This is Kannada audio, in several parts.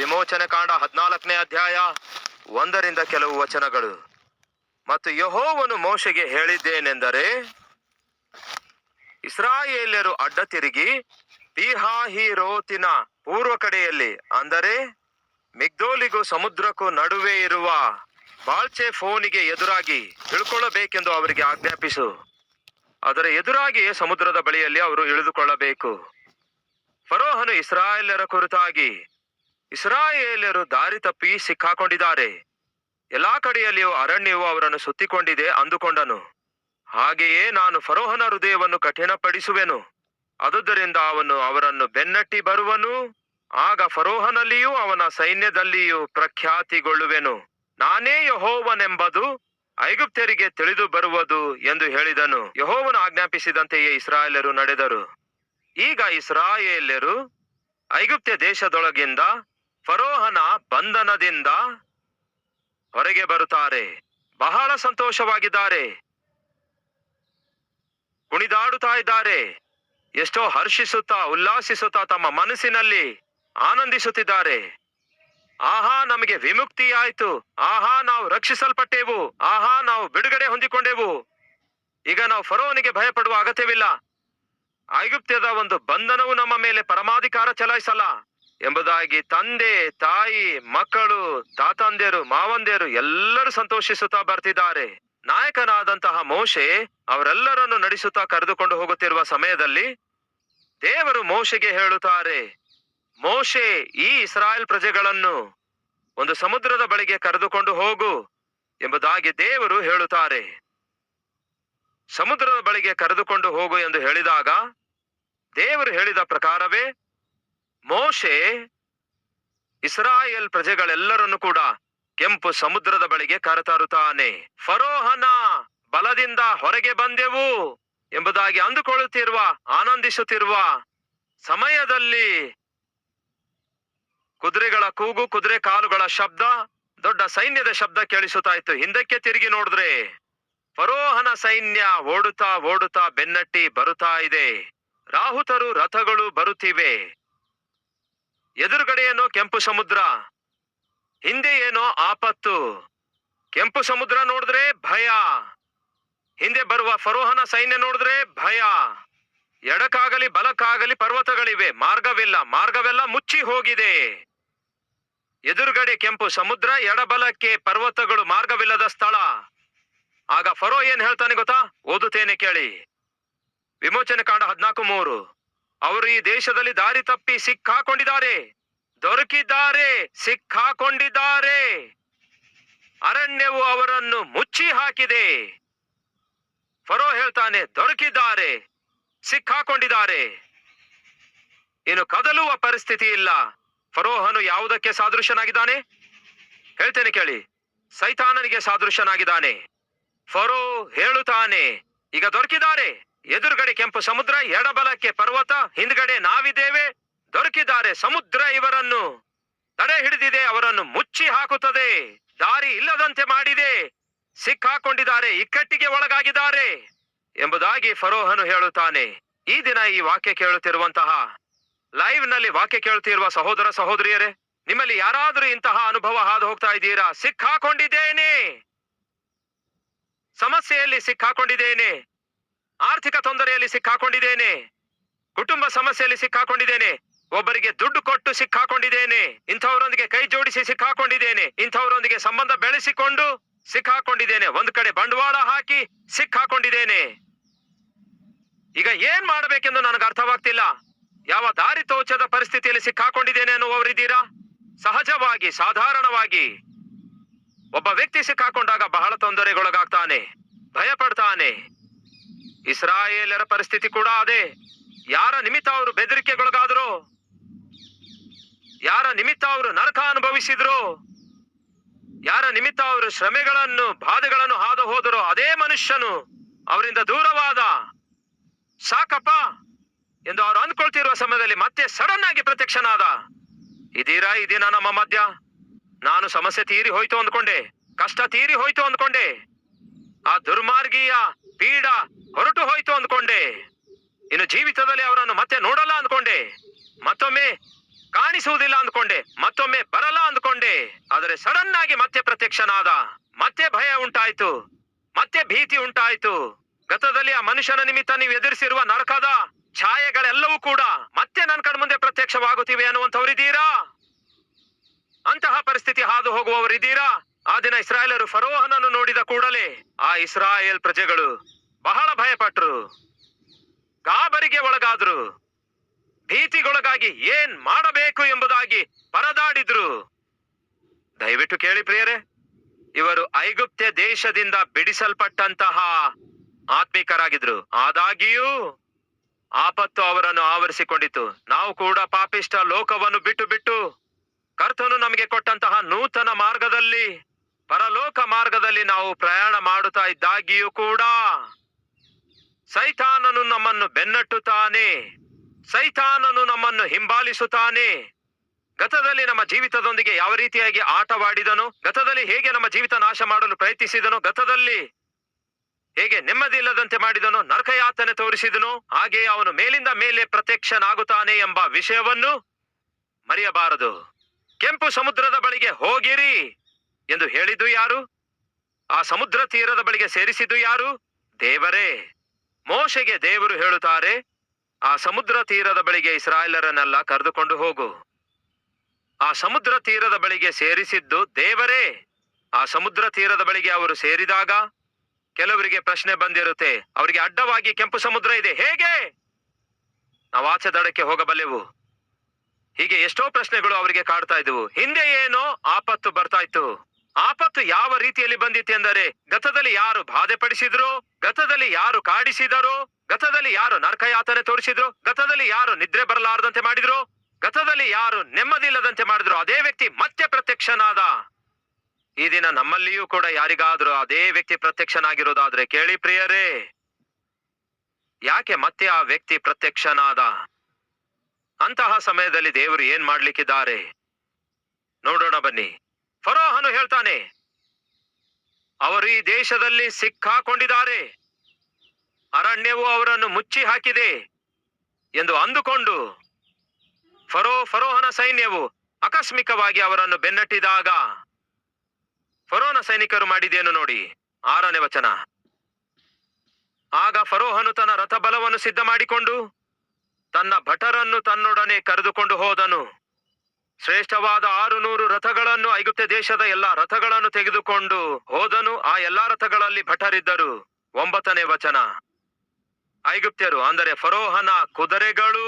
ವಿಮೋಚನೆ ಕಾಂಡ ಹದಿನಾಲ್ಕನೇ ಅಧ್ಯಾಯ ಒಂದರಿಂದ ಕೆಲವು ವಚನಗಳು. ಮತ್ತು ಯಹೋವನು ಮೋಶೆಗೆ ಹೇಳಿದ್ದೇನೆಂದರೆ, ಇಸ್ರಾಯೇಲ್ಯರು ಅಡ್ಡ ತಿರುಗಿ ಪಿಹಾಹಿರೋತಿನ ಪೂರ್ವ ಕಡೆಯಲ್ಲಿ, ಅಂದರೆ ಮಿಗ್ದೋಲಿಗೂ ಸಮುದ್ರಕ್ಕೂ ನಡುವೆ ಇರುವ ಬಾಳ್ಚೆ ಫೋನಿಗೆ ಎದುರಾಗಿ ಇಳ್ಕೊಳ್ಳಬೇಕೆಂದು ಅವರಿಗೆ ಆಜ್ಞಾಪಿಸು. ಅದರ ಎದುರಾಗಿ ಸಮುದ್ರದ ಬಳಿಯಲ್ಲಿ ಅವರು ಇಳಿದುಕೊಳ್ಳಬೇಕು. ಫರೋಹನು ಇಸ್ರಾಯೇಲ್ಯರ ಕುರಿತಾಗಿ ಇಸ್ರಾಯೇಲ್ಯರು ದಾರಿ ತಪ್ಪಿ ಸಿಕ್ಕಾಕೊಂಡಿದ್ದಾರೆ. ಎಲ್ಲಾ ಕಡೆಯಲ್ಲಿಯೂ ಅರಣ್ಯವು ಅವರನ್ನು ಸುತ್ತಿಕೊಂಡಿದೆ ಅಂದುಕೊಂಡನು. ಹಾಗೆಯೇ ನಾನು ಫರೋಹನ ಹೃದಯವನ್ನು ಕಠಿಣಪಡಿಸುವೆನು. ಅದುದರಿಂದ ಅವನು ಅವರನ್ನು ಬೆನ್ನಟ್ಟಿ ಬರುವನು. ಆಗ ಫರೋಹನಲ್ಲಿಯೂ ಅವನ ಸೈನ್ಯದಲ್ಲಿಯೂ ಪ್ರಖ್ಯಾತಿಗೊಳ್ಳುವೆನು. ನಾನೇ ಯಹೋವನೆಂಬುದು ಐಗುಪ್ತ್ಯರಿಗೆ ತಿಳಿದು ಬರುವುದು ಎಂದು ಹೇಳಿದನು. ಯಹೋವನು ಆಜ್ಞಾಪಿಸಿದಂತೆಯೇ ಇಸ್ರಾಯೇಲರು ನಡೆದರು. ಈಗ ಇಸ್ರಾಯೇಲರು ಐಗುಪ್ತ್ಯ ದೇಶದೊಳಗಿಂದ ಫರೋಹನ ಬಂಧನದಿಂದ ಹೊರಗೆ ಬರುತ್ತಾರೆ. ಬಹಳ ಸಂತೋಷವಾಗಿದ್ದಾರೆ. ಕುಣಿದಾಡುತ್ತಾ ಇದ್ದಾರೆ. ಎಷ್ಟೋ ಹರ್ಷಿಸುತ್ತಾ, ಉಲ್ಲಾಸಿಸುತ್ತಾ ತಮ್ಮ ಮನಸ್ಸಿನಲ್ಲಿ ಆನಂದಿಸುತ್ತಿದ್ದಾರೆ. ಆಹಾ, ನಮಗೆ ವಿಮುಕ್ತಿ ಆಯಿತು ಆಹಾ, ನಾವು ರಕ್ಷಿಸಲ್ಪಟ್ಟೆವು. ಆಹಾ, ನಾವು ಬಿಡುಗಡೆ ಹೊಂದಿಕೊಂಡೆವು. ಈಗ ನಾವು ಫರೋನಿಗೆ ಭಯಪಡುವ ಅಗತ್ಯವಿಲ್ಲ. ಐಗುಪ್ತ್ಯದ ಒಂದು ಬಂಧನವು ನಮ್ಮ ಮೇಲೆ ಪರಮಾಧಿಕಾರ ಚಲಾಯಿಸಲ್ಲ. ಎಂಬುದಾಗಿ ತಂದೆ, ತಾಯಿ, ಮಕ್ಕಳು, ತಾತಂದಿರು, ಮಾವಂದಿರು ಎಲ್ಲರೂ ಸಂತೋಷಿಸುತ್ತಾ ಬರ್ತಿದ್ದಾರೆ. ನಾಯಕನಾದಂತಹ ಮೋಶೆ ಅವರೆಲ್ಲರನ್ನು ನಡೆಸುತ್ತಾ ಕರೆದುಕೊಂಡು ಹೋಗುತ್ತಿರುವ ಸಮಯದಲ್ಲಿ ದೇವರು ಮೋಶೆಗೆ ಹೇಳುತ್ತಾರೆ, ಮೋಶೆ, ಈ ಇಸ್ರಾಯೇಲ್ ಪ್ರಜೆಗಳನ್ನು ಒಂದು ಸಮುದ್ರದ ಬಳಿಗೆ ಕರೆದುಕೊಂಡು ಹೋಗು ಎಂಬುದಾಗಿ ದೇವರು ಹೇಳುತ್ತಾರೆ. ಸಮುದ್ರದ ಬಳಿಗೆ ಕರೆದುಕೊಂಡು ಹೋಗು ಎಂದು ಹೇಳಿದಾಗ ದೇವರು ಹೇಳಿದ ಪ್ರಕಾರವೇ ಮೋಶೆ ಇಸ್ರಾಯೇಲ್ ಪ್ರಜೆಗಳೆಲ್ಲರನ್ನು ಕೂಡ ಕೆಂಪು ಸಮುದ್ರದ ಬಳಿಗೆ ಕರೆತರುತ್ತಾನೆ. ಫರೋಹನ ಬಲದಿಂದ ಹೊರಗೆ ಬಂದೆವು ಎಂಬುದಾಗಿ ಅಂದುಕೊಳ್ಳುತ್ತಿರುವ, ಆನಂದಿಸುತ್ತಿರುವ ಸಮಯದಲ್ಲಿ ಕುದುರೆಗಳ ಕೂಗು, ಕುದುರೆ ಕಾಲುಗಳ ಶಬ್ದ, ದೊಡ್ಡ ಸೈನ್ಯದ ಶಬ್ದ ಕೇಳಿಸುತ್ತಾ ಇತ್ತು. ಹಿಂದಕ್ಕೆ ತಿರುಗಿ ನೋಡಿದ್ರೆ ಫರೋಹನ ಸೈನ್ಯ ಓಡುತ್ತಾ ಓಡುತ್ತಾ ಬೆನ್ನಟ್ಟಿ ಬರುತ್ತಾ ಇದೆ. ರಾಹುತರು ರಥಗಳು ಬರುತ್ತಿವೆ. ಎದುರುಗಡೆಯೇನೋ ಕೆಂಪು ಸಮುದ್ರ, ಹಿಂದೆ ಏನೋ ಆಪತ್ತು. ಕೆಂಪು ಸಮುದ್ರ ನೋಡಿದ್ರೆ ಭಯ, ಹಿಂದೆ ಬರುವ ಫರೋಹನ ಸೈನ್ಯ ನೋಡಿದ್ರೆ ಭಯ. ಎಡಕ್ಕಾಗಲಿ ಬಲಕ್ಕಾಗಲಿ ಪರ್ವತಗಳಿವೆ, ಮಾರ್ಗವಿಲ್ಲ, ಮಾರ್ಗವೆಲ್ಲ ಮುಚ್ಚಿ ಹೋಗಿದೆ. ಎದುರುಗಡೆ ಕೆಂಪು ಸಮುದ್ರ, ಎಡಬಲಕ್ಕೆ ಪರ್ವತಗಳು, ಮಾರ್ಗವಿಲ್ಲದ ಸ್ಥಳ. ಆಗ ಫರೋ ಏನ್ ಹೇಳ್ತಾನೆ ಗೊತ್ತಾ? ಓದುತ್ತೇನೆ ಕೇಳಿ. ವಿಮೋಚನೆ ಕಾಂಡ ಹದಿನಾಲ್ಕು ಮೂರು. ಅವರು ಈ ದೇಶದಲ್ಲಿ ದಾರಿ ತಪ್ಪಿ ಸಿಕ್ಕಾಕೊಂಡಿದ್ದಾರೆ. ದೊರಕಿದ್ದಾರೆ, ಸಿಕ್ಕಾಕೊಂಡಿದ್ದಾರೆ. ಅರಣ್ಯವು ಅವರನ್ನು ಮುಚ್ಚಿ ಹಾಕಿದೆ. ಫರೋ ಹೇಳ್ತಾನೆ, ದೊರಕಿದ್ದಾರೆ, ಸಿಕ್ಕಾಕೊಂಡಿದ್ದಾರೆ. ಇನ್ನು ಕದಲುವ ಪರಿಸ್ಥಿತಿ ಇಲ್ಲ. ಫರೋಹನು ಯಾವುದಕ್ಕೆ ಸಾದೃಶ್ಯನಾಗಿದ್ದಾನೆ? ಹೇಳ್ತೇನೆ ಕೇಳಿ. ಸೈತಾನನಿಗೆ ಸಾದೃಶ್ಯನಾಗಿದ್ದಾನೆ. ಫರೋ ಹೇಳುತ್ತಾನೆ, ಈಗ ದೊರಕಿದ್ದಾರೆ. ಎದುರುಗಡೆ ಕೆಂಪು ಸಮುದ್ರ, ಎಡಬಲಕ್ಕೆ ಪರ್ವತ, ಹಿಂದ್ಗಡೆ ನಾವಿದ್ದೇವೆ. ದೊರಕಿದ್ದಾರೆ ಸಮುದ್ರ ಇವರನ್ನು. ತಡೆ ಹಿಡಿದಿದೆ ಅವರನ್ನು ಮುಚ್ಚಿ ಹಾಕುತ್ತದೆ. ದಾರಿ ಇಲ್ಲದಂತೆ ಮಾಡಿದೆ. ಸಿಕ್ಕಾಕೊಂಡಿದ್ದಾರೆ ಇಕ್ಕಟ್ಟಿಗೆ ಒಳಗಾಗಿದ್ದಾರೆ ಎಂಬುದಾಗಿ ಫರೋಹನು ಹೇಳುತ್ತಾನೆ. ಈ ದಿನ ಈ ವಾಕ್ಯ ಕೇಳುತ್ತಿರುವಂತಹ ಲೈವ್ನಲ್ಲಿ ವಾಕ್ಯ ಕೇಳುತ್ತಿರುವ ಸಹೋದರ ಸಹೋದರಿಯರೇ, ನಿಮ್ಮಲ್ಲಿ ಯಾರಾದರೂ ಇಂತಹ ಅನುಭವ ಹಾದು ಹೋಗ್ತಾ ಇದ್ದೀರಾ? ಸಿಕ್ಕಾಕೊಂಡಿದ್ದೇನೆ ಸಮಸ್ಯೆಯಲ್ಲಿ ಸಿಕ್ಕಾಕೊಂಡಿದ್ದೇನೆ ಆರ್ಥಿಕ ತೊಂದರೆಯಲ್ಲಿ ಸಿಕ್ಕಾಕೊಂಡಿದ್ದೇನೆ. ಕುಟುಂಬ ಸಮಸ್ಯೆಯಲ್ಲಿ ಸಿಕ್ಕಾಕೊಂಡಿದ್ದೇನೆ. ಒಬ್ಬರಿಗೆ ದುಡ್ಡು ಕೊಟ್ಟು ಸಿಕ್ಕಾಕೊಂಡಿದ್ದೇನೆ. ಇಂಥವರೊಂದಿಗೆ ಕೈ ಜೋಡಿಸಿ ಸಿಕ್ಕಾಕೊಂಡಿದ್ದೇನೆ. ಇಂಥವರೊಂದಿಗೆ ಸಂಬಂಧ ಬೆಳೆಸಿಕೊಂಡು ಸಿಕ್ಕಾಕೊಂಡಿದ್ದೇನೆ. ಒಂದು ಕಡೆ ಬಂಡವಾಳ ಹಾಕಿ ಸಿಕ್ಕಾಕೊಂಡಿದ್ದೇನೆ. ಈಗ ಏನ್ ಮಾಡಬೇಕೆಂದು ನನಗೆ ಅರ್ಥವಾಗ್ತಿಲ್ಲ. ಯಾವ ದಾರಿ ತೋಚದ ಪರಿಸ್ಥಿತಿಯಲ್ಲಿ ಸಿಕ್ಕಾಕೊಂಡಿದ್ದೇನೆ ಅನ್ನುವವರಿದ್ದೀರಾ? ಸಹಜವಾಗಿ, ಸಾಧಾರಣವಾಗಿ. ಒಬ್ಬ ವ್ಯಕ್ತಿ ಸಿಕ್ಕಾಕೊಂಡಾಗ ಬಹಳ ತೊಂದರೆಗೊಳಗಾಗ್ತಾನೆ. ಭಯ ಪಡ್ತಾನೆ ಇಸ್ರಾಯೇಲರ ಪರಿಸ್ಥಿತಿ ಕೂಡ ಅದೇ. ಯಾರ ನಿಮಿತ್ತ ಅವರು ಬೆದರಿಕೆಗೊಳಗಾದ್ರು? ಯಾರ ನಿಮಿತ್ತ ಅವರು ನರಕ ಅನುಭವಿಸಿದ್ರು? ಯಾರ ನಿಮಿತ್ತ ಅವರು ಶ್ರಮೆಗಳನ್ನು, ಬಾಧೆಗಳನ್ನು ಹಾದು ಹೋದರು ಅದೇ ಮನುಷ್ಯನು ಅವರಿಂದ ದೂರವಾದ? ಸಾಕಪ್ಪ! ಎಂದು ಅವರು ಅಂದ್ಕೊಳ್ತಿರುವ ಸಮಯದಲ್ಲಿ ಮತ್ತೆ ಸಡನ್ ಆಗಿ ಪ್ರತ್ಯಕ್ಷನಾದ. ಇದೀರಾ ಇದೀನಾ ನಮ್ಮ ಮಧ್ಯ? ನಾನು ಸಮಸ್ಯೆ ತೀರಿ ಹೋಯ್ತು ಅಂದ್ಕೊಂಡೆ. ಕಷ್ಟ ತೀರಿ ಹೋಯ್ತು ಅಂದ್ಕೊಂಡೆ. ಆ ದುರ್ಮಾರ್ಗೀಯ ಪೀಡ ಹೊರಟು ಹೋಯ್ತು ಅಂದ್ಕೊಂಡೆ. ಇನ್ನು ಜೀವಿತದಲ್ಲಿ ಅವರನ್ನು ಮತ್ತೆ ನೋಡಲ್ಲ ಅಂದ್ಕೊಂಡೆ. ಮತ್ತೊಮ್ಮೆ ಕಾಣಿಸುವುದಿಲ್ಲ ಅಂದ್ಕೊಂಡೆ. ಮತ್ತೊಮ್ಮೆ ಬರಲ್ಲ ಅಂದ್ಕೊಂಡೆ. ಆದರೆ ಸಡನ್ ಆಗಿ ಮತ್ತೆ ಪ್ರತ್ಯಕ್ಷನಾದ. ಮತ್ತೆ ಭಯ ಉಂಟಾಯ್ತು. ಮತ್ತೆ ಭೀತಿ ಉಂಟಾಯ್ತು. ಗತದಲ್ಲಿ ಆ ಮನುಷ್ಯನ ನಿಮಿತ್ತ ನೀವು ಎದುರಿಸಿರುವ ನರಕದ ಛಾಯೆಗಳೆಲ್ಲವೂ ಕೂಡ ಮತ್ತೆ ನನ್ನ ಕಣ್ಮುಂದೆ ಪ್ರತ್ಯಕ್ಷವಾಗುತ್ತಿವೆ ಅನ್ನುವಂಥವರಿದ್ದೀರಾ? ಅಂತಹ ಪರಿಸ್ಥಿತಿ ಹಾದು ಹೋಗುವವರಿದ್ದೀರಾ? ಆ ದಿನ ಇಸ್ರಾಯೇಲರು ಫರೋಹನನ್ನು ನೋಡಿದ ಕೂಡಲೇ ಆ ಇಸ್ರಾಯೇಲ್ ಪ್ರಜೆಗಳು ಬಹಳ ಭಯಪಟ್ಟರು ಗಾಬರಿಗೆ ಒಳಗಾದ್ರು. ಭೀತಿಗೊಳಗಾಗಿ ಏನ್ ಮಾಡಬೇಕು ಎಂಬುದಾಗಿ ಪರದಾಡಿದ್ರು. ದಯವಿಟ್ಟು ಕೇಳಿ ಪ್ರಿಯರೇ, ಇವರು ಐಗುಪ್ತ ದೇಶದಿಂದ ಬಿಡಿಸಲ್ಪಟ್ಟಂತಹ ಆತ್ಮಿಕರಾಗಿದ್ರು. ಆದಾಗಿಯೂ ಆಪತ್ತು ಅವರನ್ನು ಆವರಿಸಿಕೊಂಡಿತು ನಾವು ಕೂಡ ಪಾಪಿಷ್ಟ ಲೋಕವನ್ನು ಬಿಟ್ಟು ಬಿಟ್ಟು ಕರ್ತನು ನಮಗೆ ಕೊಟ್ಟಂತಹ ನೂತನ ಮಾರ್ಗದಲ್ಲಿ ಪರಲೋಕ ಮಾರ್ಗದಲ್ಲಿ ನಾವು ಪ್ರಯಾಣ ಮಾಡುತ್ತಾ ಇದ್ದಾಗಿಯೂ ಕೂಡ ಸೈತಾನನು ನಮ್ಮನ್ನು ಬೆನ್ನಟ್ಟುತ್ತಾನೆ. ಸೈತಾನನು ನಮ್ಮನ್ನು ಹಿಂಬಾಲಿಸುತ್ತಾನೆ. ಗತದಲ್ಲಿ ನಮ್ಮ ಜೀವಿತದೊಂದಿಗೆ ಯಾವ ರೀತಿಯಾಗಿ ಆಟವಾಡಿದನು? ಗತದಲ್ಲಿ ಹೇಗೆ ನಮ್ಮ ಜೀವಿತ ನಾಶ ಮಾಡಲು ಪ್ರಯತ್ನಿಸಿದನು? ಗತದಲ್ಲಿ ಹೇಗೆ ನೆಮ್ಮದಿ ಇಲ್ಲದಂತೆ ಮಾಡಿದನು? ನರಕಯಾತನೆ ತೋರಿಸಿದನು? ಹಾಗೆ ಅವನು ಮೇಲಿಂದ ಮೇಲೆ ಪ್ರತ್ಯಕ್ಷನಾಗುತ್ತಾನೆ ಎಂಬ ವಿಷಯವನ್ನು ಮರೆಯಬಾರದು. ಕೆಂಪು ಸಮುದ್ರದ ಬಳಿಗೆ ಹೋಗಿರಿ. ಎಂದು ಹೇಳಿದ್ದು ಯಾರು? ಆ ಸಮುದ್ರ ತೀರದ ಬಳಿಗೆ ಸೇರಿಸಿದ್ದು ಯಾರು? ದೇವರೇ. ಮೋಶೆಗೆ ದೇವರು ಹೇಳುತ್ತಾರೆ, ಆ ಸಮುದ್ರ ತೀರದ ಬಳಿಗೆ ಇಸ್ರಾಯೇಲರನ್ನೆಲ್ಲ ಕರೆದುಕೊಂಡು ಹೋಗು. ಆ ಸಮುದ್ರ ತೀರದ ಬಳಿಗೆ ಸೇರಿಸಿದ್ದು ದೇವರೇ. ಆ ಸಮುದ್ರ ತೀರದ ಬಳಿಗೆ ಅವರು ಸೇರಿದಾಗ ಕೆಲವರಿಗೆ ಪ್ರಶ್ನೆ ಬಂದಿರುತ್ತೆ, ಅವರಿಗೆ ಅಡ್ಡವಾಗಿ ಕೆಂಪು ಸಮುದ್ರ ಇದೆ, ಹೇಗೆ? ನಾವು ಆಚೆ ದಡಕ್ಕೆ ಹೋಗಬಲ್ಲೆವು. ಹೀಗೆ ಎಷ್ಟೋ ಪ್ರಶ್ನೆಗಳು ಅವರಿಗೆ ಕಾಡ್ತಾ ಇದ್ವು ಹಿಂದೆ ಏನೋ ಆಪತ್ತು ಬರ್ತಾ ಇತ್ತು. ಆಪತ್ತು ಯಾವ ರೀತಿಯಲ್ಲಿ ಬಂದಿತ್ತು ಎಂದರೆ, ಗತದಲ್ಲಿ ಯಾರು ಬಾಧೆ ಪಡಿಸಿದ್ರು ಗತದಲ್ಲಿ ಯಾರು ಕಾಡಿಸಿದರು, ಗತದಲ್ಲಿ ಯಾರು ನರಕಯಾತನೆ ತೋರಿಸಿದ್ರು, ಗತದಲ್ಲಿ ಯಾರು ನಿದ್ರೆ ಬರಲಾರದಂತೆ ಮಾಡಿದ್ರು, ಗತದಲ್ಲಿ ಯಾರು ನೆಮ್ಮದಿ ಇಲ್ಲದಂತೆ ಮಾಡಿದ್ರು, ಅದೇ ವ್ಯಕ್ತಿ ಮತ್ತೆ ಪ್ರತ್ಯಕ್ಷನಾದ. ಈ ದಿನ ನಮ್ಮಲ್ಲಿಯೂ ಕೂಡ ಯಾರಿಗಾದ್ರೂ ಅದೇ ವ್ಯಕ್ತಿ ಪ್ರತ್ಯಕ್ಷನಾಗಿರೋದಾದ್ರೆ ಕೇಳಿ ಪ್ರಿಯರೇ. ಯಾಕೆ ಮತ್ತೆ ಆ ವ್ಯಕ್ತಿ ಪ್ರತ್ಯಕ್ಷನಾದ? ಅಂತಹ ಸಮಯದಲ್ಲಿ ದೇವರು ಏನ್ ಮಾಡ್ಲಿಕ್ಕಿದ್ದಾರೆ? ನೋಡೋಣ ಬನ್ನಿ. ಫರೋಹನು ಹೇಳ್ತಾನೆ, ಅವರು ಈ ದೇಶದಲ್ಲಿ ಸಿಕ್ಕಾಕೊಂಡಿದ್ದಾರೆ ಅರಣ್ಯವು ಅವರನ್ನು ಮುಚ್ಚಿ ಹಾಕಿದೆ ಎಂದು ಅಂದುಕೊಂಡು ಫರೋ, ಫರೋಹನ ಸೈನ್ಯವು ಆಕಸ್ಮಿಕವಾಗಿ ಅವರನ್ನು ಬೆನ್ನಟ್ಟಿದಾಗ ಫರೋನ ಸೈನಿಕರು ಮಾಡಿದೇನು ನೋಡಿ? ಆರನೇ ವಚನ. ಆಗ ಫರೋಹನು ತನ್ನ ರಥಬಲವನ್ನು ಸಿದ್ಧ ಮಾಡಿಕೊಂಡು ತನ್ನ ಭಟರನ್ನು ತನ್ನೊಡನೆ ಕರೆದುಕೊಂಡು ಹೋದನು. ಶ್ರೇಷ್ಠವಾದ ಆರು ನೂರು ರಥಗಳನ್ನು ಐಗುಪ್ತ ದೇಶದ ಎಲ್ಲಾ ರಥಗಳನ್ನು ತೆಗೆದುಕೊಂಡು ಹೋದನು. ಆ ಎಲ್ಲಾ ರಥಗಳಲ್ಲಿ ಭಟರಿದ್ದರು. ಒಂಬತ್ತನೇ ವಚನ. ಐಗುಪ್ತ್ಯರು, ಅಂದರೆ ಫರೋಹನ ಕುದುರೆಗಳು,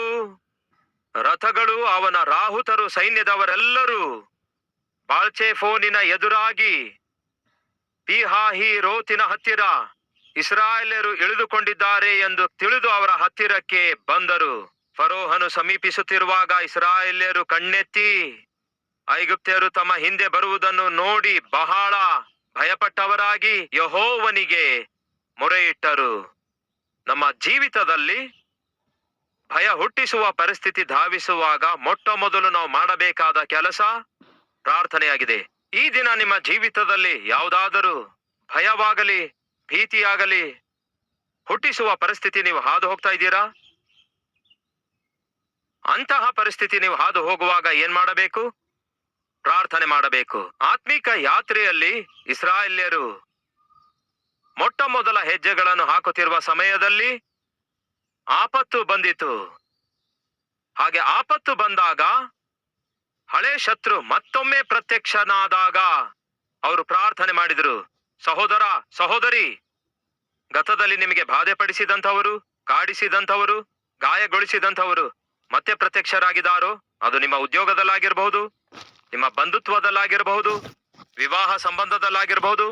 ರಥಗಳು, ಅವನ ರಾಹುತರು, ಸೈನ್ಯದವರೆಲ್ಲರೂ ಬಾಳ್ಚೆ ಫೋನಿನ ಎದುರಾಗಿ ಪಿಹಾಹಿ ರೋತಿನ ಹತ್ತಿರ ಇಸ್ರಾಯೇಲರು ಇಳಿದುಕೊಂಡಿದ್ದಾರೆ ಎಂದು ತಿಳಿದು ಅವರ ಹತ್ತಿರಕ್ಕೆ ಬಂದರು. ಫರೋಹನು ಸಮೀಪಿಸುತ್ತಿರುವಾಗ ಇಸ್ರಾಯೇಲ್ಯರು ಕಣ್ಣೆತ್ತಿ ಐಗುಪ್ತ್ಯರು ತಮ್ಮ ಹಿಂದೆ ಬರುವುದನ್ನು ನೋಡಿ ಬಹಳ ಭಯಪಟ್ಟವರಾಗಿ ಯಹೋವನಿಗೆ ಮೊರೆಯಿಟ್ಟರು. ನಮ್ಮ ಜೀವಿತದಲ್ಲಿ ಭಯ ಹುಟ್ಟಿಸುವ ಪರಿಸ್ಥಿತಿ ಧಾವಿಸುವಾಗ ಮೊಟ್ಟ ಮೊದಲು ನಾವು ಮಾಡಬೇಕಾದ ಕೆಲಸ ಪ್ರಾರ್ಥನೆಯಾಗಿದೆ. ಈ ದಿನ ನಿಮ್ಮ ಜೀವಿತದಲ್ಲಿ ಯಾವುದಾದರೂ ಭಯವಾಗಲಿ, ಭೀತಿಯಾಗಲಿ ಹುಟ್ಟಿಸುವ ಪರಿಸ್ಥಿತಿ ನೀವು ಹಾದು ಹೋಗ್ತಾ ಇದ್ದೀರಾ? ಅಂತಹ ಪರಿಸ್ಥಿತಿ ನೀವು ಹಾದು ಹೋಗುವಾಗ ಏನ್ ಮಾಡಬೇಕು? ಪ್ರಾರ್ಥನೆ ಮಾಡಬೇಕು. ಆತ್ಮಿಕ ಯಾತ್ರೆಯಲ್ಲಿ ಇಸ್ರಾಯೇಲ್ಯರು ಮೊಟ್ಟ ಮೊದಲ ಹೆಜ್ಜೆಗಳನ್ನು ಹಾಕುತ್ತಿರುವ ಸಮಯದಲ್ಲಿ ಆಪತ್ತು ಬಂದಿತು. ಹಾಗೆ ಆಪತ್ತು ಬಂದಾಗ ಹಳೆ ಶತ್ರು ಮತ್ತೊಮ್ಮೆ ಪ್ರತ್ಯಕ್ಷನಾದಾಗ ಅವರು ಪ್ರಾರ್ಥನೆ ಮಾಡಿದರು, ಸಹೋದರ, ಸಹೋದರಿ, ಗತದಲ್ಲಿ ನಿಮಗೆ ಬಾಧೆ ಪಡಿಸಿದಂಥವರು ಕಾಡಿಸಿದಂಥವರು, ಗಾಯಗೊಳಿಸಿದಂಥವರು ಮತ್ತೆ ಪ್ರತ್ಯಕ್ಷರಾಗಿದ್ದಾರೋ? ಅದು ನಿಮ್ಮ ಉದ್ಯೋಗದಲ್ಲಾಗಿರಬಹುದು, ನಿಮ್ಮ ಬಂಧುತ್ವದಲ್ಲಾಗಿರಬಹುದು, ವಿವಾಹ ಸಂಬಂಧದಲ್ಲಾಗಿರಬಹುದು,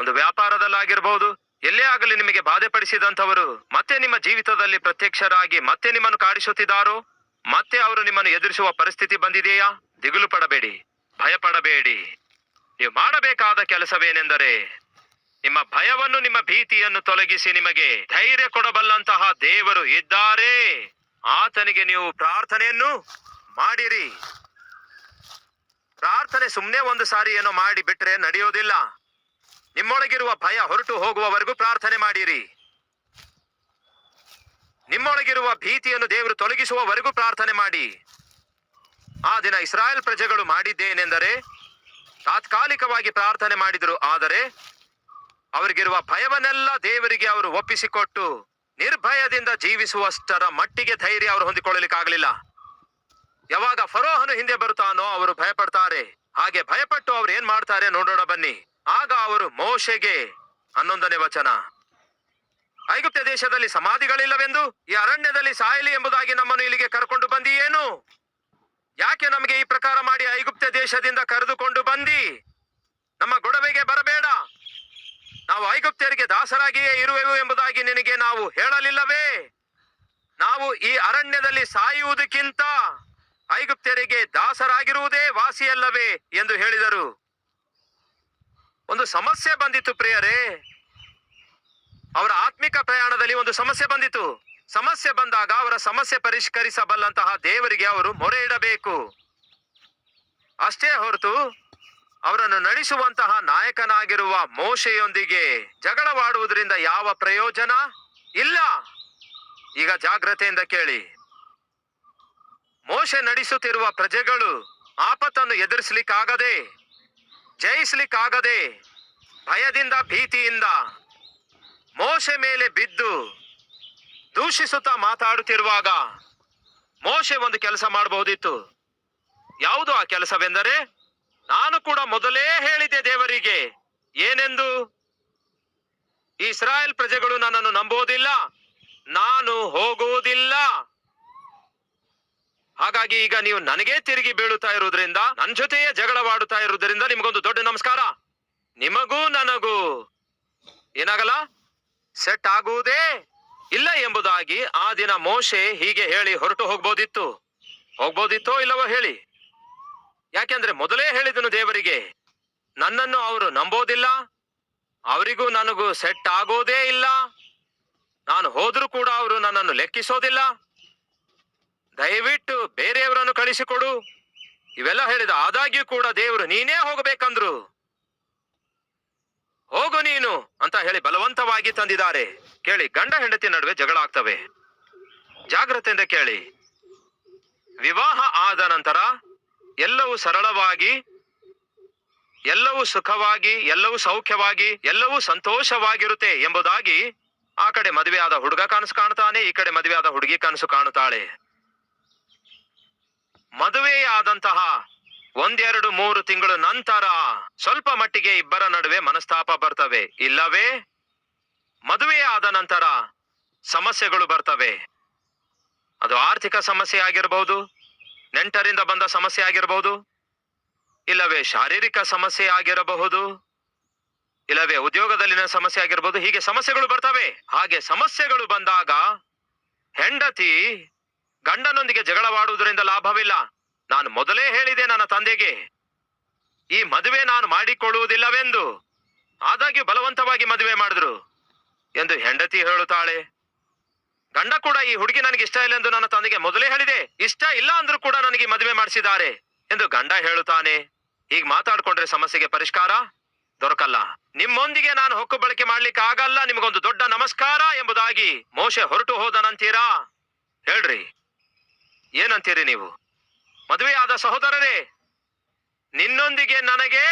ಒಂದು ವ್ಯಾಪಾರದಲ್ಲಾಗಿರಬಹುದು. ಎಲ್ಲೇ ಆಗಲಿ ನಿಮಗೆ ಬಾಧೆ ಪಡಿಸಿದಂಥವರು ಮತ್ತೆ ನಿಮ್ಮ ಜೀವಿತದಲ್ಲಿ ಪ್ರತ್ಯಕ್ಷರಾಗಿ ಮತ್ತೆ ನಿಮ್ಮನ್ನು ಕಾಡಿಸುತ್ತಿದ್ದಾರೋ? ಮತ್ತೆ ಅವರು ನಿಮ್ಮನ್ನು ಎದುರಿಸುವ ಪರಿಸ್ಥಿತಿ ಬಂದಿದೆಯಾ? ದಿಗುಲು ಪಡಬೇಡಿ, ಭಯಪಡಬೇಡಿ. ನೀವು ಮಾಡಬೇಕಾದ ಕೆಲಸವೇನೆಂದರೆ ನಿಮ್ಮ ಭಯವನ್ನು, ನಿಮ್ಮ ಭೀತಿಯನ್ನು ತೊಲಗಿಸಿ ನಿಮಗೆ ಧೈರ್ಯ ಕೊಡಬಲ್ಲಂತಹ ದೇವರು ಇದ್ದಾರೆ. ಆತನಿಗೆ ನೀವು ಪ್ರಾರ್ಥನೆಯನ್ನು ಮಾಡಿರಿ. ಪ್ರಾರ್ಥನೆ ಸುಮ್ಮನೆ ಒಂದು ಸಾರಿ ಏನೋ ಮಾಡಿ ಬಿಟ್ರೆ ನಡೆಯೋದಿಲ್ಲ. ನಿಮ್ಮೊಳಗಿರುವ ಭಯ ಹೊರಟು ಹೋಗುವವರೆಗೂ ಪ್ರಾರ್ಥನೆ ಮಾಡಿರಿ. ನಿಮ್ಮೊಳಗಿರುವ ಭೀತಿಯನ್ನು ದೇವರು ತೊಲಗಿಸುವವರೆಗೂ ಪ್ರಾರ್ಥನೆ ಮಾಡಿ. ಆ ದಿನ ಇಸ್ರಾಯೇಲ್ ಪ್ರಜೆಗಳು ಮಾಡಿದ್ದೇನೆಂದರೆ ತಾತ್ಕಾಲಿಕವಾಗಿ ಪ್ರಾರ್ಥನೆ ಮಾಡಿದರು. ಆದರೆ ಅವರಿಗಿರುವ ಭಯವನ್ನೆಲ್ಲ ದೇವರಿಗೆ ಅವರು ಒಪ್ಪಿಸಿಕೊಟ್ಟು ನಿರ್ಭಯದಿಂದ ಜೀವಿಸುವಷ್ಟರ ಮಟ್ಟಿಗೆ ಧೈರ್ಯ ಅವರು ಹೊಂದಿಕೊಳ್ಳಲಿಕ್ಕಾಗಲಿಲ್ಲ. ಯಾವಾಗ ಫರೋಹನು ಹಿಂದೆ ಬರುತ್ತಾನೋ ಅವರು ಭಯಪಡ್ತಾರೆ. ಹಾಗೆ ಭಯಪಟ್ಟು ಅವ್ರು ಏನ್ ಮಾಡ್ತಾರೆ ನೋಡೋಣ ಬನ್ನಿ. ಆಗ ಅವರು ಮೋಶೆಗೆ ಹನ್ನೊಂದನೇ ವಚನ. ಐಗುಪ್ತ ದೇಶದಲ್ಲಿ ಸಮಾಧಿಗಳಿಲ್ಲವೆಂದು, ಈ ಅರಣ್ಯದಲ್ಲಿ ಸಾಯಲಿ ಎಂಬುದಾಗಿ ನಮ್ಮನ್ನು ಇಲ್ಲಿಗೆ ಕರ್ಕೊಂಡು ಬಂದಿ ಏನು ಯಾಕೆ ನಮಗೆ ಈ ಪ್ರಕಾರ ಮಾಡಿ ಐಗುಪ್ತ ದೇಶದಿಂದ ಕರೆದುಕೊಂಡು ಬಂದಿ? ನಮ್ಮ ಗೊಡವೆಗೆ ಬರಬೇಡ. ನಾವು ಐಗುಪ್ತರಿಗೆ ದಾಸರಾಗಿಯೇ ಇರುವೆವು ಎಂಬುದಾಗಿ ನಿನಗೆ ನಾವು ಹೇಳಲಿಲ್ಲವೇ? ನಾವು ಈ ಅರಣ್ಯದಲ್ಲಿ ಸಾಯುವುದಕ್ಕಿಂತ ಐಗುಪ್ತರಿಗೆ ದಾಸರಾಗಿರುವುದೇ ವಾಸಿಯಲ್ಲವೇ ಎಂದು ಹೇಳಿದರು. ಒಂದು ಸಮಸ್ಯೆ ಬಂದಿತ್ತು ಪ್ರಿಯರೇ. ಅವರ ಆತ್ಮಿಕ ಪ್ರಯಾಣದಲ್ಲಿ ಒಂದು ಸಮಸ್ಯೆ ಬಂದಿತು. ಸಮಸ್ಯೆ ಬಂದಾಗ ಅವರ ಸಮಸ್ಯೆ ಪರಿಷ್ಕರಿಸಬಲ್ಲಂತಹ ದೇವರಿಗೆ ಅವರು ಮೊರೆ ಇಡಬೇಕು. ಅಷ್ಟೇ ಹೊರತು ಅವರನ್ನು ನಡೆಸುವಂತಹ ನಾಯಕನಾಗಿರುವ ಮೋಶೆಯೊಂದಿಗೆ ಜಗಳವಾಡುವುದರಿಂದ ಯಾವ ಪ್ರಯೋಜನ? ಇಲ್ಲ. ಈಗ ಜಾಗ್ರತೆಯಿಂದ ಕೇಳಿ. ಮೋಶೆ ನಡೆಸುತ್ತಿರುವ ಪ್ರಜೆಗಳು ಆಪತ್ತನ್ನು ಎದುರಿಸಲಿಕ್ಕಾಗದೆ, ಜಯಿಸಲಿಕ್ಕಾಗದೆ, ಭಯದಿಂದ, ಭೀತಿಯಿಂದ ಮೋಶೆ ಮೇಲೆ ಬಿದ್ದು ದೂಷಿಸುತ್ತಾ ಮಾತಾಡುತ್ತಿರುವಾಗ ಮೋಶೆ ಒಂದು ಕೆಲಸ ಮಾಡಬಹುದಿತ್ತು. ಯಾವುದು ಆ ಕೆಲಸವೆಂದರೆ? ನಾನು ಕೂಡ ಮೊದಲೇ ಹೇಳಿದೆ ದೇವರಿಗೆ, ಏನೆಂದು? ಇಸ್ರಾಯೇಲ್ ಪ್ರಜೆಗಳು ನನ್ನನ್ನು ನಂಬುವುದಿಲ್ಲ, ನಾನು ಹೋಗುವುದಿಲ್ಲ. ಹಾಗಾಗಿ ಈಗ ನೀವು ನನಗೇ ತಿರುಗಿ ಬೀಳುತ್ತಾ ಇರುವುದರಿಂದ, ನನ್ನ ಜೊತೆಯೇ ಜಗಳವಾಡುತ್ತಾ ಇರುವುದರಿಂದ ನಿಮಗೊಂದು ದೊಡ್ಡ ನಮಸ್ಕಾರ. ನಿಮಗೂ ನನಗೂ ಏನಾಗಲ್ಲ? ಸೆಟ್ ಆಗುವುದೇ ಇಲ್ಲ ಎಂಬುದಾಗಿ ಆ ದಿನ ಮೋಶೆ ಹೀಗೆ ಹೇಳಿ ಹೊರಟು ಹೋಗ್ಬೋದಿತ್ತು. ಹೋಗ್ಬೋದಿತ್ತೋ ಇಲ್ಲವೋ ಹೇಳಿ. ಯಾಕೆಂದ್ರೆ ಮೊದಲೇ ಹೇಳಿದನು ದೇವರಿಗೆ, ನನ್ನನ್ನು ಅವರು ನಂಬೋದಿಲ್ಲ, ಅವರಿಗೂ ನನಗೂ ಸೆಟ್ ಆಗೋದೇ ಇಲ್ಲ, ನಾನು ಹೋದ್ರೂ ಕೂಡ ಅವರು ನನ್ನನ್ನು ಲೆಕ್ಕಿಸೋದಿಲ್ಲ. ದಯವಿಟ್ಟು ಬೇರೆಯವರನ್ನು ಕಳಿಸಿಕೊಡು. ಇವೆಲ್ಲ ಹೇಳಿದ ಆದಾಗ್ಯೂ ಕೂಡ ದೇವರು ನೀನೇ ಹೋಗಬೇಕಂದ್ರು. ಹೋಗು ನೀನು ಅಂತ ಹೇಳಿ ಬಲವಂತವಾಗಿ ತಂದಿದ್ದಾರೆ. ಕೇಳಿ, ಗಂಡ ಹೆಂಡತಿ ನಡುವೆ ಜಗಳ ಆಗ್ತವೆ. ಜಾಗ್ರತೆಯಿಂದ ಕೇಳಿ. ವಿವಾಹ ಆದ ನಂತರ ಎಲ್ಲವೂ ಸರಳವಾಗಿ, ಎಲ್ಲವೂ ಸುಖವಾಗಿ, ಎಲ್ಲವೂ ಸೌಖ್ಯವಾಗಿ, ಎಲ್ಲವೂ ಸಂತೋಷವಾಗಿರುತ್ತೆ ಎಂಬುದಾಗಿ ಆ ಕಡೆ ಮದುವೆಯಾದ ಹುಡುಗ ಕನಸು ಕಾಣ್ತಾನೆ, ಈ ಕಡೆ ಮದುವೆಯಾದ ಹುಡುಗಿ ಕನಸು ಕಾಣುತ್ತಾಳೆ. ಮದುವೆಯಾದಂತಹ ಒಂದೆರಡು ಮೂರು ತಿಂಗಳು ನಂತರ ಸ್ವಲ್ಪ ಮಟ್ಟಿಗೆ ಇಬ್ಬರ ನಡುವೆ ಮನಸ್ತಾಪ ಬರ್ತವೆ. ಇಲ್ಲವೇ? ಮದುವೆಯಾದ ನಂತರ ಸಮಸ್ಯೆಗಳು ಬರ್ತವೆ. ಅದು ಆರ್ಥಿಕ ಸಮಸ್ಯೆ ಆಗಿರಬಹುದು ನೆಂಟರಿಂದ ಬಂದ ಸಮಸ್ಯೆ ಆಗಿರಬಹುದು? ಇಲ್ಲವೇ ಶಾರೀರಿಕ ಸಮಸ್ಯೆ ಆಗಿರಬಹುದು? ಇಲ್ಲವೇ ಉದ್ಯೋಗದಲ್ಲಿನ ಸಮಸ್ಯೆ ಆಗಿರಬಹುದು? ಹೀಗೆ ಸಮಸ್ಯೆಗಳು ಬರ್ತವೆ. ಹಾಗೆ ಸಮಸ್ಯೆಗಳು ಬಂದಾಗ ಹೆಂಡತಿ ಗಂಡನೊಂದಿಗೆ ಜಗಳವಾಡುವುದರಿಂದ ಲಾಭವಿಲ್ಲ. ನಾನು ಮೊದಲೇ ಹೇಳಿದೆ ನನ್ನ ತಂದೆಗೆ, ಈ ಮದುವೆ ನಾನು ಮಾಡಿಕೊಳ್ಳುವುದಿಲ್ಲವೆಂದು. ಆದಾಗ್ಯೂ ಬಲವಂತವಾಗಿ ಮದುವೆ ಮಾಡಿದ್ರು ಎಂದು ಹೆಂಡತಿ ಹೇಳುತ್ತಾಳೆ. ಗಂಡ ಕೂಡ ಈ ಹುಡುಗಿ ನನಗೆ ಇಷ್ಟ ಇಲ್ಲ ಎಂದು ನನ್ನ ತಂದೆಗೆ ಮೊದಲೇ ಹೇಳಿದೆ. ಇಷ್ಟ ಇಲ್ಲ ಅಂದ್ರೂ ಕೂಡ ನನಗೆ ಮದುವೆ ಮಾಡಿಸಿದ್ದಾರೆ ಎಂದು ಗಂಡ ಹೇಳುತ್ತಾನೆ. ಈಗ ಮಾತಾಡ್ಕೊಂಡ್ರೆ ಸಮಸ್ಯೆಗೆ ಪರಿಷ್ಕಾರ? ದೊರಕಲ್ಲ. ನಿಮ್ಮೊಂದಿಗೆ ನಾನು ಹೊಕ್ಕು ಬಳಕೆ ಮಾಡ್ಲಿಕ್ಕೆ ಆಗಲ್ಲ. ನಿಮಗೊಂದು ದೊಡ್ಡ ನಮಸ್ಕಾರ ಎಂಬುದಾಗಿ ಮೋಶೆ ಹೊರಟು ಹೋದನಂತೀರಾ? ಹೇಳ್ರಿ. ಏನಂತೀರಿ ನೀವು? ಮದುವೆಯಾದ ಸಹೋದರರೇ, ನಿನ್ನೊಂದಿಗೆ ನನಗೆ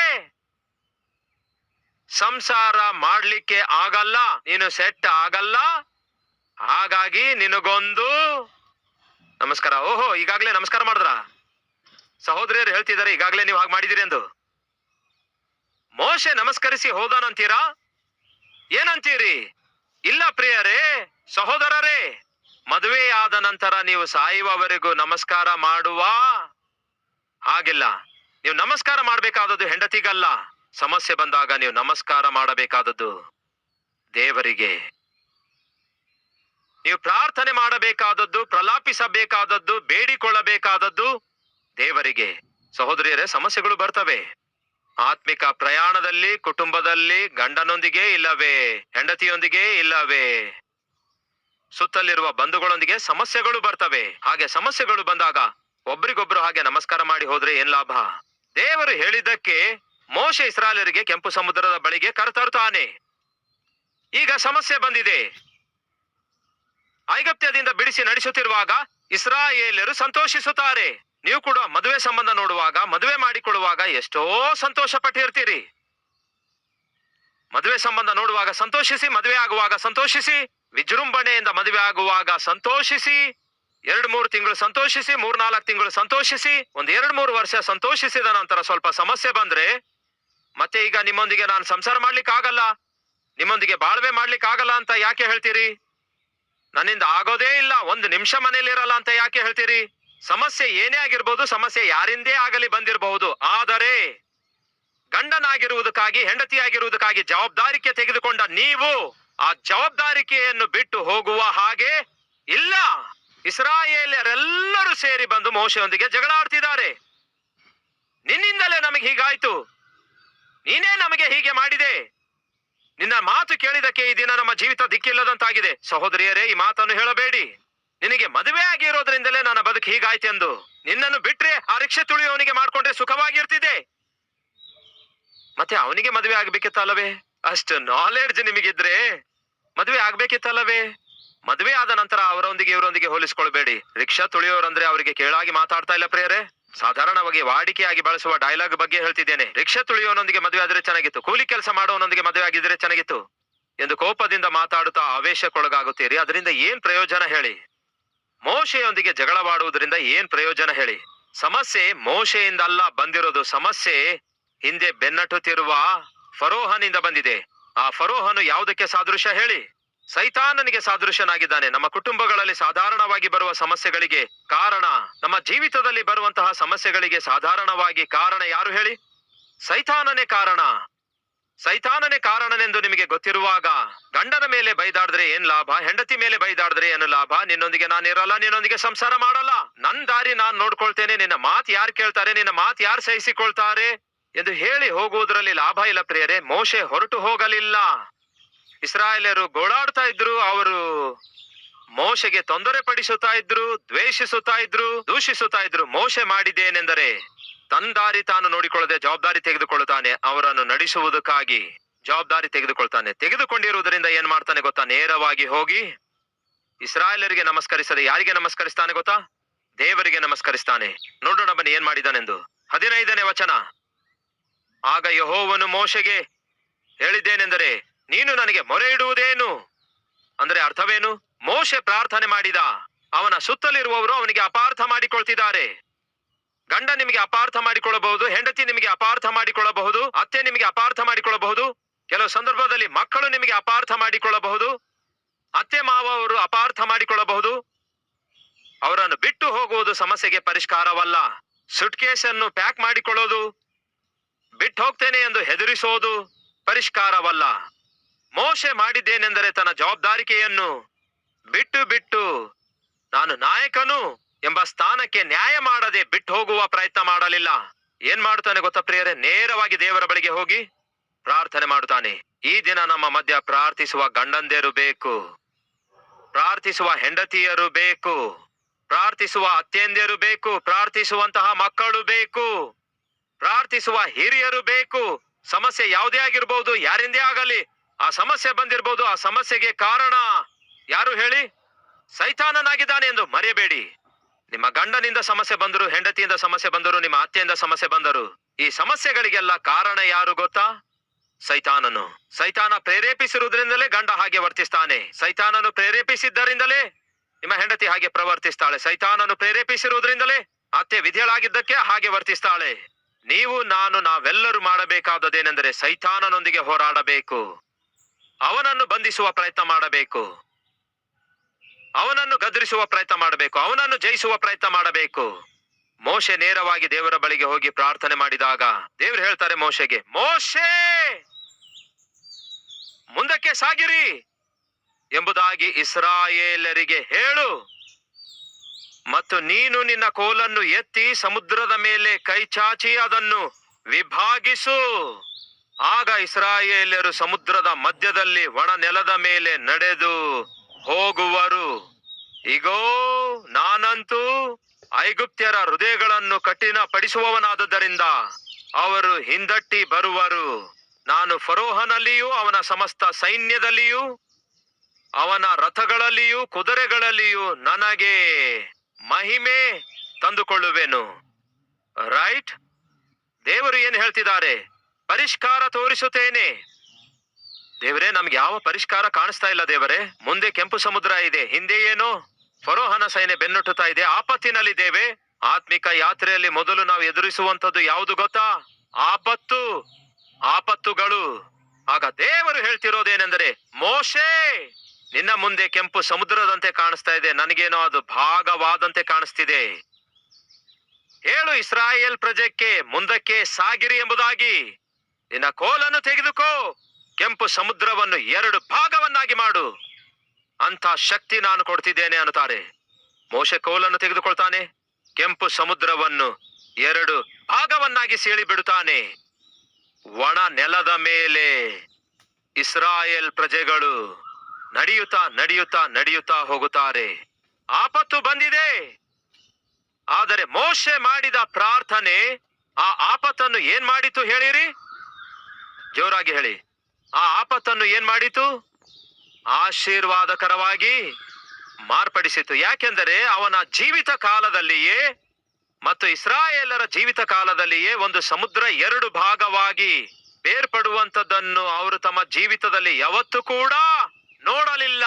ಸಂಸಾರ ಮಾಡ್ಲಿಕ್ಕೆ ಆಗಲ್ಲ. ನೀನು ಸೆಟ್ ಆಗಲ್ಲ. ಹಾಗಾಗಿ ನಿನಗೊಂದು ನಮಸ್ಕಾರ. ಓಹೋ, ಈಗಾಗ್ಲೇ ನಮಸ್ಕಾರ ಮಾಡಿದ್ರ? ಸಹೋದರಿಯರು ಹೇಳ್ತಿದ್ದಾರೆ, ಈಗಾಗಲೇ ನೀವು ಹಾಗೆ ಮಾಡಿದಿರಿ ಎಂದು. ಮೋಶೆ ನಮಸ್ಕರಿಸಿ ಹೋದಾನಂತೀರಾ? ಏನಂತೀರಿ? ಇಲ್ಲ ಪ್ರಿಯರೇ, ಸಹೋದರರೇ, ಮದುವೆಯಾದ ನಂತರ ನೀವು ಸಾಯುವವರೆಗೂ ನಮಸ್ಕಾರ ಮಾಡುವ ಹಾಗಿಲ್ಲ. ನೀವು ನಮಸ್ಕಾರ ಮಾಡಬೇಕಾದದ್ದು ಹೆಂಡತಿಗಲ್ಲ. ಸಮಸ್ಯೆ ಬಂದಾಗ ನೀವು ನಮಸ್ಕಾರ ಮಾಡಬೇಕಾದದ್ದು ದೇವರಿಗೆ. ನೀವು ಪ್ರಾರ್ಥನೆ ಮಾಡಬೇಕಾದದ್ದು, ಪ್ರಲಾಪಿಸಬೇಕಾದದ್ದು, ಬೇಡಿಕೊಳ್ಳಬೇಕಾದದ್ದು ದೇವರಿಗೆ. ಸಹೋದರಿಯರೇ, ಸಮಸ್ಯೆಗಳು ಬರ್ತವೆ. ಆತ್ಮಿಕ ಪ್ರಯಾಣದಲ್ಲಿ, ಕುಟುಂಬದಲ್ಲಿ, ಗಂಡನೊಂದಿಗೆ ಇಲ್ಲವೇ, ಹೆಂಡತಿಯೊಂದಿಗೆ ಇಲ್ಲವೇ, ಸುತ್ತಲಿರುವ ಬಂಧುಗಳೊಂದಿಗೆ ಸಮಸ್ಯೆಗಳು ಬರ್ತವೆ. ಹಾಗೆ ಸಮಸ್ಯೆಗಳು ಬಂದಾಗ ಒಬ್ರಿಗೊಬ್ರು ಹಾಗೆ ನಮಸ್ಕಾರ ಮಾಡಿ ಹೋದ್ರೆ ಏನ್ ಲಾಭ? ದೇವರು ಹೇಳಿದ್ದಕ್ಕೆ ಮೋಶೆ ಇಸ್ರಾಲರಿಗೆ ಕೆಂಪು ಸಮುದ್ರದ ಬಳಿಗೆ ಕರೆತರುತ್ತಾನೆ. ಈಗ ಸಮಸ್ಯೆ ಬಂದಿದೆ. ಐಗಪ್ತ್ಯದಿಂದ ಬಿಡಿಸಿ ನಡೆಸುತ್ತಿರುವಾಗ ಇಸ್ರಾಯೇಲರು ಸಂತೋಷಿಸುತ್ತಾರೆ. ನೀವು ಕೂಡ ಮದುವೆ ಸಂಬಂಧ ನೋಡುವಾಗ, ಮದುವೆ ಮಾಡಿಕೊಳ್ಳುವಾಗ ಎಷ್ಟೋ ಸಂತೋಷ ಪಟ್ಟಿರ್ತೀರಿ ಮದುವೆ ಸಂಬಂಧ ನೋಡುವಾಗ ಸಂತೋಷಿಸಿ, ಮದುವೆ ಆಗುವಾಗ ಸಂತೋಷಿಸಿ, ವಿಜೃಂಭಣೆಯಿಂದ ಮದುವೆ ಆಗುವಾಗ ಸಂತೋಷಿಸಿ, ಎರಡ್ ಮೂರು ತಿಂಗಳು ಸಂತೋಷಿಸಿ, ಮೂರ್ ನಾಲ್ಕು ತಿಂಗಳು ಸಂತೋಷಿಸಿ, ಒಂದ್ ಎರಡ್ ಮೂರು ವರ್ಷ ಸಂತೋಷಿಸಿದ ನಂತರ ಸ್ವಲ್ಪ ಸಮಸ್ಯೆ ಬಂದ್ರೆ, ಮತ್ತೆ ಈಗ ನಿಮ್ಮೊಂದಿಗೆ ನಾನು ಸಂಸಾರ ಮಾಡ್ಲಿಕ್ಕೆ ಆಗಲ್ಲ ನಿಮ್ಮೊಂದಿಗೆ ಬಾಳ್ವೆ ಮಾಡ್ಲಿಕ್ಕೆ ಆಗಲ್ಲ ಅಂತ ಯಾಕೆ ಹೇಳ್ತೀರಿ? ನನ್ನಿಂದ ಆಗೋದೇ ಇಲ್ಲ. ಒಂದು ನಿಮಿಷ ಮನೇಲಿರಲ್ಲ ಅಂತ ಯಾಕೆ ಹೇಳ್ತೀರಿ? ಸಮಸ್ಯೆ ಏನೇ ಆಗಿರ್ಬೋದು ಸಮಸ್ಯೆ ಯಾರಿಂದೇ ಆಗಲಿ ಬಂದಿರಬಹುದು. ಆದರೆ ಗಂಡನಾಗಿರುವುದಕ್ಕಾಗಿ, ಹೆಂಡತಿಯಾಗಿರುವುದಕ್ಕಾಗಿ ಜವಾಬ್ದಾರಿಕೆ ತೆಗೆದುಕೊಂಡ ನೀವು ಆ ಜವಾಬ್ದಾರಿಕೆಯನ್ನು ಬಿಟ್ಟು ಹೋಗುವ ಹಾಗೆ ಇಲ್ಲ. ಇಸ್ರಾಯೇಲರೆಲ್ಲರೂ ಸೇರಿ ಬಂದು ಮೋಶೆಯೊಂದಿಗೆ ಜಗಳ ಆಡ್ತಿದ್ದಾರೆ. ನಿನ್ನಿಂದಲೇ ನಮಗೆ ಹೀಗಾಯ್ತು. ನೀನೇ ನಮಗೆ ಹೀಗೆ ಮಾಡಿದೆ. ನಿನ್ನ ಮಾತು ಕೇಳಿದಕ್ಕೆ ಈ ದಿನ ನಮ್ಮ ಜೀವಿತ ದಿಕ್ಕಿಲ್ಲದಂತಾಗಿದೆ. ಸಹೋದರಿಯರೇ, ಈ ಮಾತನ್ನು ಹೇಳಬೇಡಿ. ನಿನಗೆ ಮದುವೆ ಆಗಿರೋದ್ರಿಂದಲೇ ನನ್ನ ಬದುಕು ಹೀಗಾಯ್ತೆಂದು ನಿನ್ನನ್ನು ಬಿಟ್ರೆ ಆ ರಿಕ್ಷೆ ತುಳಿಯವನಿಗೆ ಮಾಡ್ಕೊಂಡ್ರೆ ಸುಖವಾಗಿರ್ತಿದೆ. ಮತ್ತೆ ಅವನಿಗೆ ಮದುವೆ ಆಗ್ಬೇಕಿತ್ತಲ್ಲವೇ ಅಷ್ಟು ನಾಲೆಡ್ಜ್ ನಿಮಗಿದ್ರೆ ಮದುವೆ ಆಗ್ಬೇಕಿತ್ತಲ್ಲವೇ ಮದುವೆ ಆದ ನಂತರ ಅವರೊಂದಿಗೆ ಇವರೊಂದಿಗೆ ಹೋಲಿಸ್ಕೊಳ್ಬೇಡಿ. ರಿಕ್ಷಾ ತುಳಿಯೋರಂದ್ರೆ ಅವರಿಗೆ ಕೇಳಾಗಿ ಮಾತಾಡ್ತಾ ಇಲ್ಲ ಪ್ರಿಯರೇ. ಸಾಧಾರಣವಾಗಿ ವಾಡಿಕೆಯಾಗಿ ಬಳಸುವ ಡೈಲಾಗ್ ಬಗ್ಗೆ ಹೇಳ್ತಿದ್ದೇನೆ. ರಿಕ್ಷಾ ತುಳಿಯೋನೊಂದಿಗೆ ಮದುವೆ ಆದ್ರೆ ಚೆನ್ನಾಗಿತ್ತು. ಕೂಲಿ ಕೆಲಸ ಮಾಡೋನೊಂದಿಗೆ ಮದುವೆ ಆಗಿದ್ರೆ ಚೆನ್ನಾಗಿತ್ತು. ಎಂದು ಕೋಪದಿಂದ ಮಾತಾಡುತ್ತಾ ಆವೇಶಕ್ಕೊಳಗಾಗುತ್ತೀರಿ. ಅದರಿಂದ ಏನ್ ಪ್ರಯೋಜನ ಹೇಳಿ? ಮೋಶೆಯೊಂದಿಗೆ ಜಗಳವಾಡುವುದರಿಂದ ಏನ್ ಪ್ರಯೋಜನ ಹೇಳಿ? ಸಮಸ್ಯೆ ಮೋಶೆಯಿಂದ ಅಲ್ಲ ಬಂದಿರೋದು. ಸಮಸ್ಯೆ ಹಿಂದೆ ಬೆನ್ನಟ್ಟುತ್ತಿರುವ ಫರೋಹನಿಂದ ಬಂದಿದೆ. ಆ ಫರೋಹನು ಯಾವುದಕ್ಕೆ ಸಾದೃಶ್ಯ ಹೇಳಿ? ಸೈತಾನನಿಗೆ ಸಾದೃಶ್ಯನಾಗಿದ್ದಾನೆ. ನಮ್ಮ ಕುಟುಂಬಗಳಲ್ಲಿ ಸಾಧಾರಣವಾಗಿ ಬರುವ ಸಮಸ್ಯೆಗಳಿಗೆ ಕಾರಣ, ನಮ್ಮ ಜೀವಿತದಲ್ಲಿ ಬರುವಂತಹ ಸಮಸ್ಯೆಗಳಿಗೆ ಸಾಧಾರಣವಾಗಿ ಕಾರಣ ಯಾರು ಹೇಳಿ? ಸೈತಾನನೇ ಕಾರಣ. ಸೈತಾನನೇ ಕಾರಣನೆಂದು ನಿಮಗೆ ಗೊತ್ತಿರುವಾಗ ಗಂಡನ ಮೇಲೆ ಬೈದಾಡಿದ್ರೆ ಏನ್ ಲಾಭ, ಹೆಂಡತಿ ಮೇಲೆ ಬೈದಾಡಿದ್ರೆ ಏನು ಲಾಭ? ನಿನ್ನೊಂದಿಗೆ ನಾನು ಇರಲ್ಲ, ನಿನ್ನೊಂದಿಗೆ ಸಂಸಾರ ಮಾಡಲ್ಲ. ನನ್ ದಾರಿ ನಾನ್ ನೋಡ್ಕೊಳ್ತೇನೆ, ನಿನ್ನ ಮಾತು ಯಾರು ಕೇಳ್ತಾರೆ, ನಿನ್ನ ಮಾತು ಯಾರು ಸಹಿಸಿಕೊಳ್ತಾರೆ? ಎಂದು ಹೇಳಿ ಹೋಗುವುದರಲ್ಲಿ ಲಾಭ ಇಲ್ಲ ಪ್ರಿಯರೇ, ಮೋಶೆ ಹೊರಟು ಹೋಗಲಿಲ್ಲ. ಇಸ್ರಾಯೇಲರು ಗೋಳಾಡ್ತಾ ಇದ್ರು, ಅವರು ಮೋಶೆಗೆ ತೊಂದರೆ ಪಡಿಸುತ್ತಾ ಇದ್ರು, ದ್ವೇಷಿಸುತ್ತಾ ಇದ್ರು, ದೂಷಿಸುತ್ತಾ ಇದ್ರು. ಮೋಶೆ ಮಾಡಿದ್ದೇನೆಂದರೆ ತಂದಾರಿ ದಾರಿ ತಾನು ನೋಡಿಕೊಳ್ಳದೆ ಜವಾಬ್ದಾರಿ ತೆಗೆದುಕೊಳ್ಳುತ್ತಾನೆ, ಅವರನ್ನು ನಡೆಸುವುದಕ್ಕಾಗಿ ಜವಾಬ್ದಾರಿ ತೆಗೆದುಕೊಳ್ತಾನೆ. ತೆಗೆದುಕೊಂಡಿರುವುದರಿಂದ ಏನ್ ಮಾಡ್ತಾನೆ ಗೊತ್ತಾ? ನೇರವಾಗಿ ಹೋಗಿ ಇಸ್ರಾಯೇಲರಿಗೆ ನಮಸ್ಕರಿಸದೆ ಯಾರಿಗೆ ನಮಸ್ಕರಿಸ್ತಾನೆ ಗೊತ್ತಾ? ದೇವರಿಗೆ ನಮಸ್ಕರಿಸ್ತಾನೆ. ನೋಡೋಣ ಬನ್ನಿ ಏನ್ ಮಾಡಿದಾನೆಂದು. ಹದಿನೈದನೇ ವಚನ. ಆಗ ಯಹೋವನು ಮೋಶೆಗೆ ಹೇಳಿದ್ದೇನೆಂದರೆ ನೀನು ನನಗೆ ಮೊರೆ ಇಡುವುದೇನು? ಅಂದ್ರೆ ಅರ್ಥವೇನು? ಮೋಶೆ ಪ್ರಾರ್ಥನೆ ಮಾಡಿದ. ಅವನ ಸುತ್ತಲಿರುವವರು ಅವನಿಗೆ ಅಪಾರ್ಥ ಮಾಡಿಕೊಳ್ತಿದ್ದಾರೆ. ಗಂಡ ನಿಮಗೆ ಅಪಾರ್ಥ ಮಾಡಿಕೊಳ್ಳಬಹುದು, ಹೆಂಡತಿ ನಿಮಗೆ ಅಪಾರ್ಥ ಮಾಡಿಕೊಳ್ಳಬಹುದು, ಅತ್ತೆ ನಿಮಗೆ ಅಪಾರ್ಥ ಮಾಡಿಕೊಳ್ಳಬಹುದು, ಕೆಲವು ಸಂದರ್ಭದಲ್ಲಿ ಮಕ್ಕಳು ನಿಮಗೆ ಅಪಾರ್ಥ ಮಾಡಿಕೊಳ್ಳಬಹುದು, ಅತ್ತೆ ಮಾವ ಅವರು ಅಪಾರ್ಥ ಮಾಡಿಕೊಳ್ಳಬಹುದು. ಅವರನ್ನು ಬಿಟ್ಟು ಹೋಗುವುದು ಸಮಸ್ಯೆಗೆ ಪರಿಷ್ಕಾರವಲ್ಲ. ಸುಟ್ಕೇಸ್ ಅನ್ನು ಪ್ಯಾಕ್ ಮಾಡಿಕೊಳ್ಳೋದು, ಬಿಟ್ಟು ಹೋಗ್ತೇನೆ ಎಂದು ಹೆದರಿಸೋದು ಪರಿಷ್ಕಾರವಲ್ಲ. ಮೋಶೆ ಮಾಡಿದ್ದೇನೆಂದರೆ ತನ್ನ ಜವಾಬ್ದಾರಿಕೆಯನ್ನು ಬಿಟ್ಟು ಬಿಟ್ಟು ನಾನು ನಾಯಕನು ಎಂಬ ಸ್ಥಾನಕ್ಕೆ ನ್ಯಾಯ ಮಾಡದೆ ಬಿಟ್ಟು ಹೋಗುವ ಪ್ರಯತ್ನ ಮಾಡಲಿಲ್ಲ. ಏನ್ ಮಾಡುತ್ತಾನೆ ಗೊತ್ತಾ ಪ್ರಿಯರೇ? ನೇರವಾಗಿ ದೇವರ ಬಳಿಗೆ ಹೋಗಿ ಪ್ರಾರ್ಥನೆ ಮಾಡುತ್ತಾನೆ. ಈ ದಿನ ನಮ್ಮ ಮಧ್ಯ ಪ್ರಾರ್ಥಿಸುವ ಗಂಡಂದೇರು ಬೇಕು. ಪ್ರಾರ್ಥಿಸುವ ಹೆಂಡತಿಯರು ಬೇಕು. ಪ್ರಾರ್ಥಿಸುವ ಅತ್ಯಂದಿಯರು ಬೇಕು. ಪ್ರಾರ್ಥಿಸುವಂತಹ ಮಕ್ಕಳು ಬೇಕು. ಪ್ರಾರ್ಥಿಸುವ ಹಿರಿಯರು ಬೇಕು. ಸಮಸ್ಯೆ ಯಾವುದೇ ಆಗಿರ್ಬಹುದು ಯಾರಿಂದೇ ಆಗಲಿ. ಆ ಸಮಸ್ಯೆ ಬಂದಿರಬಹುದು ಆ ಸಮಸ್ಯೆಗೆ ಕಾರಣ ಯಾರು ಹೇಳಿ? ಸೈತಾನನಾಗಿದ್ದಾನೆ ಎಂದು ಮರೆಯಬೇಡಿ. ನಿಮ್ಮ ಗಂಡನಿಂದ ಸಮಸ್ಯೆ ಬಂದರು, ಹೆಂಡತಿಯಿಂದ ಸಮಸ್ಯೆ ಬಂದರು, ನಿಮ್ಮ ಅತ್ತೆಯಿಂದ ಸಮಸ್ಯೆ ಬಂದರು, ಈ ಸಮಸ್ಯೆಗಳಿಗೆಲ್ಲ ಕಾರಣ ಯಾರು ಗೊತ್ತಾ? ಸೈತಾನನು. ಸೈತಾನ ಪ್ರೇರೇಪಿಸಿರುವುದರಿಂದಲೇ ಗಂಡ ಹಾಗೆ ವರ್ತಿಸ್ತಾನೆ. ಸೈತಾನನು ಪ್ರೇರೇಪಿಸಿದ್ದರಿಂದಲೇ ನಿಮ್ಮ ಹೆಂಡತಿ ಹಾಗೆ ಪ್ರವರ್ತಿಸ್ತಾಳೆ. ಸೈತಾನನು ಪ್ರೇರೇಪಿಸಿರುವುದರಿಂದಲೇ ಅತ್ತೆ ವಿಧಿಯಳಾಗಿದ್ದಕ್ಕೆ ಹಾಗೆ ವರ್ತಿಸ್ತಾಳೆ. ನೀವು, ನಾನು, ನಾವೆಲ್ಲರೂ ಮಾಡಬೇಕಾದದೇನೆಂದರೆ ಸೈತಾನನೊಂದಿಗೆ ಹೋರಾಡಬೇಕು. ಅವನನ್ನು ಬಂಧಿಸುವ ಪ್ರಯತ್ನ ಮಾಡಬೇಕು. ಅವನನ್ನು ಗದರಿಸುವ ಪ್ರಯತ್ನ ಮಾಡಬೇಕು. ಅವನನ್ನು ಜಯಿಸುವ ಪ್ರಯತ್ನ ಮಾಡಬೇಕು. ಮೋಶೆ ನೇರವಾಗಿ ದೇವರ ಬಳಿಗೆ ಹೋಗಿ ಪ್ರಾರ್ಥನೆ ಮಾಡಿದಾಗ ದೇವರು ಹೇಳ್ತಾರೆ ಮೋಶೆಗೆ, ಮೋಶೆ, ಮುಂದಕ್ಕೆ ಸಾಗಿರಿ ಎಂಬುದಾಗಿ ಇಸ್ರಾಯೇಲರಿಗೆ ಹೇಳು. ಮತ್ತು ನೀನು ನಿನ್ನ ಕೋಲನ್ನು ಎತ್ತಿ ಸಮುದ್ರದ ಮೇಲೆ ಕೈ ಚಾಚಿ ಅದನ್ನು ವಿಭಾಗಿಸು. ಆಗ ಇಸ್ರಾಯೇಲ್ಯರು ಸಮುದ್ರದ ಮಧ್ಯದಲ್ಲಿ ಒಣ ನೆಲದ ಮೇಲೆ ನಡೆದು ಹೋಗುವರು. ಇಗೋ, ನಾನಂತೂ ಐಗುಪ್ತ್ಯರ ಹೃದಯಗಳನ್ನು ಕಠಿಣ ಪಡಿಸುವವನಾದದ್ದರಿಂದ ಅವರು ಹಿಂದಟ್ಟಿ ಬರುವರು. ನಾನು ಫರೋಹನಲ್ಲಿಯೂ ಅವನ ಸಮಸ್ತ ಸೈನ್ಯದಲ್ಲಿಯೂ, ಅವನ ರಥಗಳಲ್ಲಿಯೂ, ಕುದುರೆಗಳಲ್ಲಿಯೂ ನನಗೆ ಮಹಿಮೆ ತಂದುಕೊಳ್ಳುವೆನು. ರೈಟ್? ದೇವರು ಏನು ಹೇಳ್ತಿದ್ದಾರೆ? ಪರಿಷ್ಕಾರ ತೋರಿಸುತ್ತೇನೆ. ದೇವರೇ, ನಮ್ಗೆ ಯಾವ ಪರಿಷ್ಕಾರ ಕಾಣಿಸ್ತಾ ಇಲ್ಲ ದೇವರೇ. ಮುಂದೆ ಕೆಂಪು ಸಮುದ್ರ ಇದೆ. ಹಿಂದೆ ಏನು? ಫರೋಹನ ಸೈನ್ಯ ಬೆನ್ನಟ್ಟುತ್ತಾ ಇದೆ. ಆಪತ್ತಿನಲ್ಲಿದ್ದೇವೆ ಆತ್ಮಿಕ ಯಾತ್ರೆಯಲ್ಲಿ ಮೊದಲು ನಾವು ಎದುರಿಸುವಂತದ್ದು ಯಾವುದು ಗೊತ್ತಾ? ಆಪತ್ತು. ಆಪತ್ತುಗಳು. ಆಗ ದೇವರು ಹೇಳ್ತಿರೋದೇನೆಂದರೆ, ಮೋಶೆ, ನಿನ್ನ ಮುಂದೆ ಕೆಂಪು ಸಮುದ್ರದಂತೆ ಕಾಣಿಸ್ತಾ ಇದೆ. ನನಗೇನೋ ಅದು ಭಾಗವಾದಂತೆ ಕಾಣಿಸ್ತಿದೆ. ಹೇಳು ಇಸ್ರಾಯೇಲ್ ಪ್ರಜೆಕ್ಕೆ ಮುಂದಕ್ಕೆ ಸಾಗಿರಿ ಎಂಬುದಾಗಿ. ನಿನ್ನ ಕೋಲನ್ನು ತೆಗೆದುಕೋ. ಕೆಂಪು ಸಮುದ್ರವನ್ನು ಎರಡು ಭಾಗವನ್ನಾಗಿ ಮಾಡು. ಅಂತ ಶಕ್ತಿ ನಾನು ಕೊಡ್ತಿದ್ದೇನೆ ಅನ್ನುತ್ತಾರೆ. ಮೋಶ ಕೋಲನ್ನು ತೆಗೆದುಕೊಳ್ತಾನೆ. ಕೆಂಪು ಸಮುದ್ರವನ್ನು ಎರಡು ಭಾಗವನ್ನಾಗಿ ಸೀಳಿ ಬಿಡುತ್ತಾನೆ. ಒಣ ನೆಲದ ಮೇಲೆ ಇಸ್ರಾಯೇಲ್ ಪ್ರಜೆಗಳು ನಡೆಯುತ್ತಾ ನಡೆಯುತ್ತಾ ನಡೆಯುತ್ತಾ ಹೋಗುತ್ತಾರೆ. ಆಪತ್ತು ಬಂದಿದೆ. ಆದರೆ ಮೋಶೆ ಮಾಡಿದ ಪ್ರಾರ್ಥನೆ ಆ ಆಪತ್ತನ್ನು ಏನ್ ಮಾಡಿತು ಹೇಳಿರಿ? ಜೋರಾಗಿ ಹೇಳಿ. ಆ ಆಪತ್ತನ್ನು ಏನ್ ಮಾಡಿತು? ಆಶೀರ್ವಾದಕರವಾಗಿ ಮಾರ್ಪಡಿಸಿತು. ಯಾಕೆಂದರೆ ಅವನ ಜೀವಿತ ಕಾಲದಲ್ಲಿಯೇ ಮತ್ತು ಇಸ್ರಾಯೇಲರ ಜೀವಿತ ಕಾಲದಲ್ಲಿಯೇ ಒಂದು ಸಮುದ್ರ ಎರಡು ಭಾಗವಾಗಿ ಬೇರ್ಪಡುವಂಥದ್ದನ್ನು ಅವರು ತಮ್ಮ ಜೀವಿತದಲ್ಲಿ ಯಾವತ್ತೂ ಕೂಡ ನೋಡಲಿಲ್ಲ.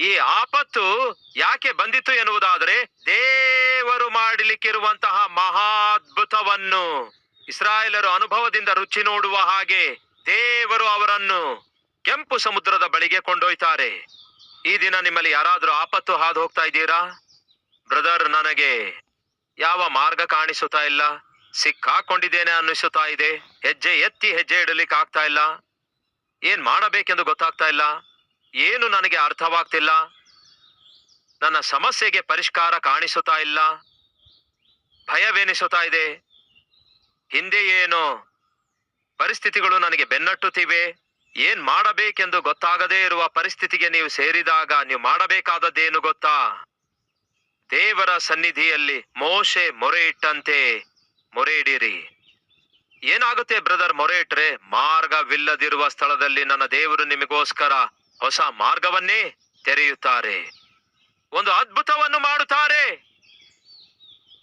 ಈ ಆಪತ್ತು ಯಾಕೆ ಬಂದಿತು ಎನ್ನುವುದಾದರೆ ದೇವರು ಮಾಡಲಿಕ್ಕಿರುವಂತಹ ಮಹಾದ್ಭುತವನ್ನು. ಇಸ್ರಾಯೇಲರು ಅನುಭವದಿಂದ ರುಚಿ ನೋಡುವ ಹಾಗೆ ದೇವರು ಅವರನ್ನು ಕೆಂಪು ಸಮುದ್ರದ ಬಳಿಗೆ ಕೊಂಡೊಯ್ತಾರೆ. ಈ ದಿನ ನಿಮ್ಮಲ್ಲಿ ಯಾರಾದರೂ ಆಪತ್ತು ಹಾದು ಹೋಗ್ತಾ ಇದ್ದೀರಾ? ಬ್ರದರ್, ನನಗೆ ಯಾವ ಮಾರ್ಗ ಕಾಣಿಸುತ್ತಾ ಇಲ್ಲ. ಸಿಕ್ಕಾಕೊಂಡಿದ್ದೇನೆ ಅನ್ನಿಸುತ್ತಾ ಇದೆ. ಹೆಜ್ಜೆ ಎತ್ತಿ ಹೆಜ್ಜೆ ಇಡಲಿಕ್ಕೆ ಆಗ್ತಾ ಇಲ್ಲ. ಏನ್ ಮಾಡಬೇಕೆಂದು ಗೊತ್ತಾಗ್ತಾ ಇಲ್ಲ. ಏನು ನನಗೆ ಅರ್ಥವಾಗ್ತಿಲ್ಲ. ನನ್ನ ಸಮಸ್ಯೆಗೆ ಪರಿಷ್ಕಾರ ಕಾಣಿಸುತ್ತಾ ಇಲ್ಲ. ಭಯವೆನಿಸುತ್ತಾ ಇದೆ. ಹಿಂದೆ ಏನು ಪರಿಸ್ಥಿತಿಗಳು ನನಗೆ ಬೆನ್ನಟ್ಟುತ್ತಿವೆ? ಏನ್ ಮಾಡಬೇಕೆಂದು ಗೊತ್ತಾಗದೇ ಇರುವ ಪರಿಸ್ಥಿತಿಗೆ ನೀವು ಸೇರಿದಾಗ ನೀವು ಮಾಡಬೇಕಾದದ್ದೇನು ಗೊತ್ತಾ? ದೇವರ ಸನ್ನಿಧಿಯಲ್ಲಿ ಮೋಶೆ ಮೊರೆ ಇಟ್ಟಂತೆ ಮೊರೆ ಇಡೀರಿ ಏನಾಗುತ್ತೆ ಬ್ರದರ್ ಮೊರೆ ಇಟ್ರೆ ಮಾರ್ಗವಿಲ್ಲದಿರುವ ಸ್ಥಳದಲ್ಲಿ ನನ್ನ ದೇವರು ನಿಮಗೋಸ್ಕರ ಹೊಸ ಮಾರ್ಗವನ್ನೇ ತೆರೆಯುತ್ತಾರೆ. ಒಂದು ಅದ್ಭುತವನ್ನು ಮಾಡುತ್ತಾರೆ.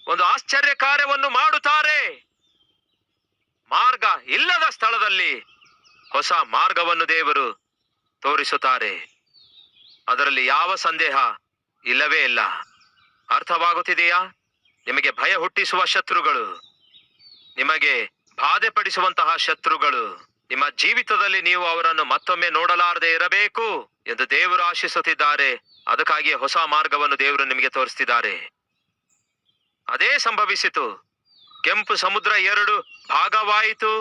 ಒಂದು ಆಶ್ಚರ್ಯ ಕಾರ್ಯವನ್ನು ಮಾಡುತ್ತಾರೆ. ಮಾರ್ಗ ಇಲ್ಲದ ಸ್ಥಳದಲ್ಲಿ ಹೊಸ ಮಾರ್ಗವನ್ನು ದೇವರು ತೋರಿಸುತ್ತಾರೆ. ಅದರಲ್ಲಿ ಯಾವ ಸಂದೇಹ ಇಲ್ಲವೇ ಇಲ್ಲ. ಅರ್ಥವಾಗುತ್ತಿದೆಯಾ? ನಿಮಗೆ ಭಯ ಹುಟ್ಟಿಸುವ ಶತ್ರುಗಳು, ನಿಮಗೆ ಬಾಧೆ ಪಡಿಸುವಂತಹ ಶತ್ರುಗಳು, ನಿಮ್ಮ ಜೀವಿತದಲ್ಲಿ ನೀವು ಅವರನ್ನು ಮತ್ತೊಮ್ಮೆ ನೋಡಲಾರದೆ ಇರಬೇಕು ಎಂದು ದೇವರು ಆಶಿಸುತ್ತಿದ್ದಾರೆ. ಅದಕ್ಕಾಗಿ ಹೊಸ ಮಾರ್ಗವನ್ನು ದೇವರು ನಿಮಗೆ ತೋರಿಸ್ತಿದ್ದಾರೆ ಅದೇ ಸಂಭವಿಸಿತು. ಕೆಂಪು ಸಮುದ್ರ ಎರಡು ಭಾಗವಾಯಿತು.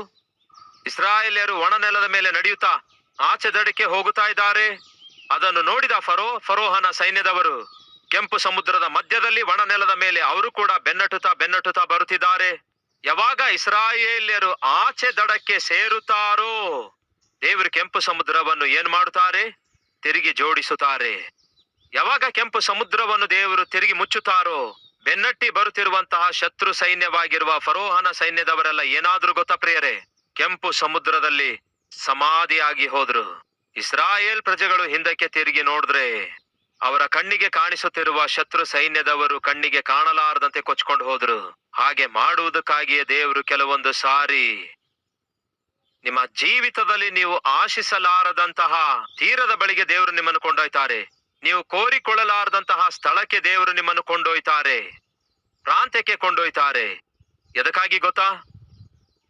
ಇಸ್ರಾಯೇಲ್ಯರು ಒಣನೆಲದ ಮೇಲೆ ನಡೆಯುತ್ತಾ ಆಚೆ ದಡಕ್ಕೆ ಹೋಗುತ್ತಾ ಇದ್ದಾರೆ. ಅದನ್ನು ನೋಡಿದ ಫರೋ, ಫರೋಹನ ಸೈನ್ಯದವರು ಕೆಂಪು ಸಮುದ್ರದ ಮಧ್ಯದಲ್ಲಿ ಒಣನೆಲದ ಮೇಲೆ ಅವರು ಕೂಡ ಬೆನ್ನಟ್ಟುತ್ತಾ ಬೆನ್ನಟ್ಟುತ್ತಾ ಬರುತ್ತಿದ್ದಾರೆ. ಯಾವಾಗ ಇಸ್ರಾಯೇಲ್ಯರು ಆಚೆ ದಡಕ್ಕೆ ಸೇರುತ್ತಾರೋ, ದೇವರು ಕೆಂಪು ಸಮುದ್ರವನ್ನು ಏನ್ ಮಾಡುತ್ತಾರೆ? ತಿರುಗಿ ಜೋಡಿಸುತ್ತಾರೆ. ಯಾವಾಗ ಕೆಂಪು ಸಮುದ್ರವನ್ನು ದೇವರು ತಿರುಗಿ ಮುಚ್ಚುತ್ತಾರೋ ಬೆನ್ನಟ್ಟಿ ಬರುತ್ತಿರುವಂತಹ ಶತ್ರು ಸೈನ್ಯವಾಗಿರುವ ಫರೋಹನ ಸೈನ್ಯದವರೆಲ್ಲ ಏನಾದ್ರೂ ಗೊತ್ತಾ ಪ್ರಿಯರೇ? ಕೆಂಪು ಸಮುದ್ರದಲ್ಲಿ ಸಮಾಧಿಯಾಗಿ ಹೋದ್ರು. ಇಸ್ರಾಯೇಲ್ ಪ್ರಜೆಗಳು ಹಿಂದಕ್ಕೆ ತಿರುಗಿ ನೋಡಿದ್ರೆ ಅವರ ಕಣ್ಣಿಗೆ ಕಾಣಿಸುತ್ತಿರುವ ಶತ್ರು ಸೈನ್ಯದವರು ಕಣ್ಣಿಗೆ ಕಾಣಲಾರದಂತೆ ಕೊಚ್ಕೊಂಡು ಹೋದ್ರು. ಹಾಗೆ ಮಾಡುವುದಕ್ಕಾಗಿಯೇ ದೇವರು ಕೆಲವೊಂದು ಸಾರಿ ನಿಮ್ಮ ಜೀವಿತದಲ್ಲಿ ನೀವು ಆಶಿಸಲಾರದಂತಹ ತೀರದ ಬಳಿಗೆ ದೇವರು ನಿಮ್ಮನ್ನು ಕೊಂಡೊಯ್ತಾರೆ. ನೀವು ಕೋರಿಕೊಳ್ಳಲಾರದಂತಹ ಸ್ಥಳಕ್ಕೆ ದೇವರು ನಿಮ್ಮನ್ನು ಕೊಂಡೊಯ್ತಾರೆ, ಪ್ರಾಂತ್ಯಕ್ಕೆ ಕೊಂಡೊಯ್ತಾರೆ. ಎದಕ್ಕಾಗಿ ಗೊತ್ತಾ?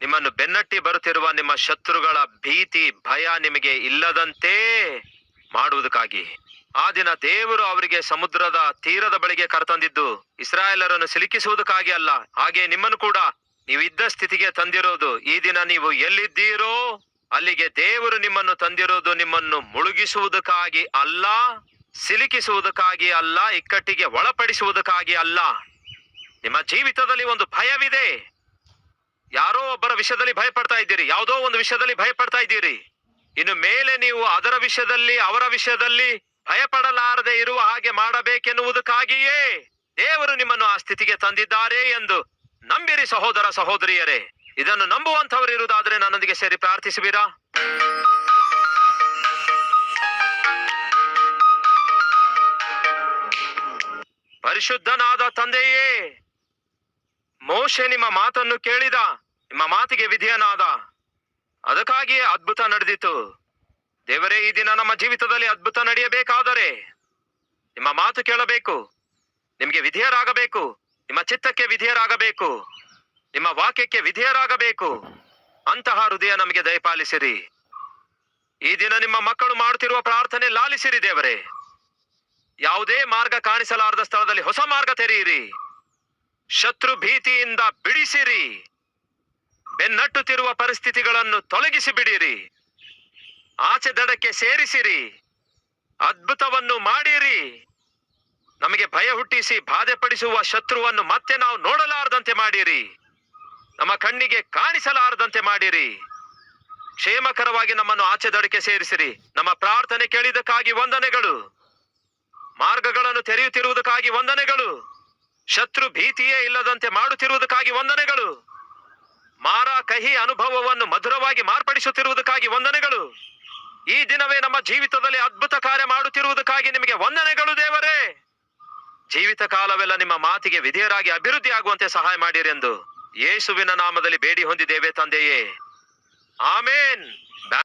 ನಿಮ್ಮನ್ನು ಬೆನ್ನಟ್ಟಿ ಬರುತ್ತಿರುವ ನಿಮ್ಮ ಶತ್ರುಗಳ ಭೀತಿ, ಭಯ ನಿಮಗೆ ಇಲ್ಲದಂತೆ ಮಾಡುವುದಕ್ಕಾಗಿ. ಆ ದಿನ ದೇವರು ಅವರಿಗೆ ಸಮುದ್ರದ ತೀರದ ಬಳಿಗೆ ಕರೆತಂದಿದ್ದು, ಇಸ್ರಾಯೇಲರನ್ನು ಸಿಲುಕಿಸುವುದಕ್ಕಾಗಿ ಅಲ್ಲ, ಹಾಗೆ ನಿಮ್ಮನ್ನು ಕೂಡ. ನೀವು ಇದ್ದ ಸ್ಥಿತಿಗೆ ತಂದಿರೋದು, ಈ ದಿನ ನೀವು ಎಲ್ಲಿದ್ದೀರೋ, ಅಲ್ಲಿಗೆ ದೇವರು ನಿಮ್ಮನ್ನು ತಂದಿರೋದು ನಿಮ್ಮನ್ನು ಮುಳುಗಿಸುವುದಕ್ಕಾಗಿ ಅಲ್ಲ. ಸಿಲುಕಿಸುವುದಕ್ಕಾಗಿ ಅಲ್ಲ, ಇಕ್ಕಟ್ಟಿಗೆ ಒಳಪಡಿಸುವುದಕ್ಕಾಗಿ ಅಲ್ಲ. ನಿಮ್ಮ ಜೀವಿತದಲ್ಲಿ ಒಂದು ಭಯವಿದೆ. ಯಾರೋ ಒಬ್ಬರ ವಿಷಯದಲ್ಲಿ ಭಯಪಡ್ತಾ ಇದ್ದೀರಿ. ಯಾವುದೋ ಒಂದು ವಿಷಯದಲ್ಲಿ ಭಯಪಡ್ತಾ ಇದ್ದೀರಿ. ಇನ್ನು ಮೇಲೆ ನೀವು ಅದರ ವಿಷಯದಲ್ಲಿ, ಅವರ ವಿಷಯದಲ್ಲಿ ಭಯಪಡಲಾರದೆ ಇರುವ ಹಾಗೆ ಮಾಡಬೇಕೆನ್ನುವುದಕ್ಕಾಗಿಯೇ ದೇವರು ನಿಮ್ಮನ್ನು ಆ ಸ್ಥಿತಿಗೆ ತಂದಿದ್ದಾರೆ ಎಂದು ನಂಬಿರಿ ಸಹೋದರ ಸಹೋದರಿಯರೇ. ಇದನ್ನು ನಂಬುವಂತವರು ಇರುವುದಾದ್ರೆ ನನ್ನೊಂದಿಗೆ ಸೇರಿ ಪ್ರಾರ್ಥಿಸುವಿರಾ? ಪರಿಶುದ್ಧನಾದ ತಂದೆಯೇ, ಮೋಶೆ ನಿಮ್ಮ ಮಾತನ್ನು ಕೇಳಿದ, ನಿಮ್ಮ ಮಾತಿಗೆ ವಿಧಿಯನಾದ. ಅದಕ್ಕಾಗಿಯೇ ಅದ್ಭುತ ನಡೆದಿತು. ದೇವರೇ, ಈ ದಿನ ನಮ್ಮ ಜೀವಿತದಲ್ಲಿ ಅದ್ಭುತ ನಡೆಯಬೇಕಾದರೆ ನಿಮ್ಮ ಮಾತು ಕೇಳಬೇಕು, ನಿಮಗೆ ವಿಧೇಯರಾಗಬೇಕು, ನಿಮ್ಮ ಚಿತ್ತಕ್ಕೆ ವಿಧೇಯರಾಗಬೇಕು, ನಿಮ್ಮ ವಾಕ್ಯಕ್ಕೆ ವಿಧೇಯರಾಗಬೇಕು. ಅಂತಹ ಹೃದಯ ನಮಗೆ ದಯಪಾಲಿಸಿರಿ. ಈ ದಿನ ನಿಮ್ಮ ಮಕ್ಕಳು ಮಾಡುತ್ತಿರುವ ಪ್ರಾರ್ಥನೆ ಲಾಲಿಸಿರಿ ದೇವರೇ. ಯಾವುದೇ ಮಾರ್ಗ ಕಾಣಿಸಲಾರದ ಸ್ಥಳದಲ್ಲಿ ಹೊಸ ಮಾರ್ಗ ತೆರೆಯಿರಿ. ಶತ್ರು ಭೀತಿಯಿಂದ ಬಿಡಿಸಿರಿ. ಬೆನ್ನಟ್ಟುತ್ತಿರುವ ಪರಿಸ್ಥಿತಿಗಳನ್ನು ತೊಲಗಿಸಿ ಬಿಡಿರಿ ಆಚೆ ದಡಕ್ಕೆ ಸೇರಿಸಿರಿ. ಅದ್ಭುತವನ್ನು ಮಾಡಿರಿ. ನಮಗೆ ಭಯ ಹುಟ್ಟಿಸಿ ಬಾಧೆ ಪಡಿಸುವ ಶತ್ರುವನ್ನು ಮತ್ತೆ ನಾವು ನೋಡಲಾರದಂತೆ ಮಾಡಿರಿ. ನಮ್ಮ ಕಣ್ಣಿಗೆ ಕಾಣಿಸಲಾರದಂತೆ ಮಾಡಿರಿ. ಕ್ಷೇಮಕರವಾಗಿ ನಮ್ಮನ್ನು ಆಚೆ ದಡಕ್ಕೆ ಸೇರಿಸಿರಿ. ನಮ್ಮ ಪ್ರಾರ್ಥನೆ ಕೇಳಿದಕ್ಕಾಗಿ ವಂದನೆಗಳು. ಮಾರ್ಗಗಳನ್ನು ತೆರೆಯುತ್ತಿರುವುದಕ್ಕಾಗಿ ವಂದನೆಗಳು. ಶತ್ರು ಭೀತಿಯೇ ಇಲ್ಲದಂತೆ ಮಾಡುತ್ತಿರುವುದಕ್ಕಾಗಿ ವಂದನೆಗಳು. ಮಾರ ಕಹಿ ಅನುಭವವನ್ನು ಮಧುರವಾಗಿ ಮಾರ್ಪಡಿಸುತ್ತಿರುವುದಕ್ಕಾಗಿ ವಂದನೆಗಳು. ಈ ದಿನವೇ ನಮ್ಮ ಜೀವಿತದಲ್ಲಿ ಅದ್ಭುತ ಕಾರ್ಯ ಮಾಡುತ್ತಿರುವುದಕ್ಕಾಗಿ ನಿಮಗೆ ವಂದನೆಗಳು ದೇವರೇ. ಜೀವಿತ ಕಾಲವೆಲ್ಲ ನಿಮ್ಮ ಮಾತಿಗೆ ವಿಧೇಯರಾಗಿ ಅಭಿವೃದ್ಧಿ ಆಗುವಂತೆ ಸಹಾಯ ಮಾಡಿರೆಂದು ಯೇಸುವಿನ ನಾಮದಲ್ಲಿ ಬೇಡಿ ಹೊಂದಿದ್ದೇವೆ ತಂದೆಯೇ. ಆಮೇನ್.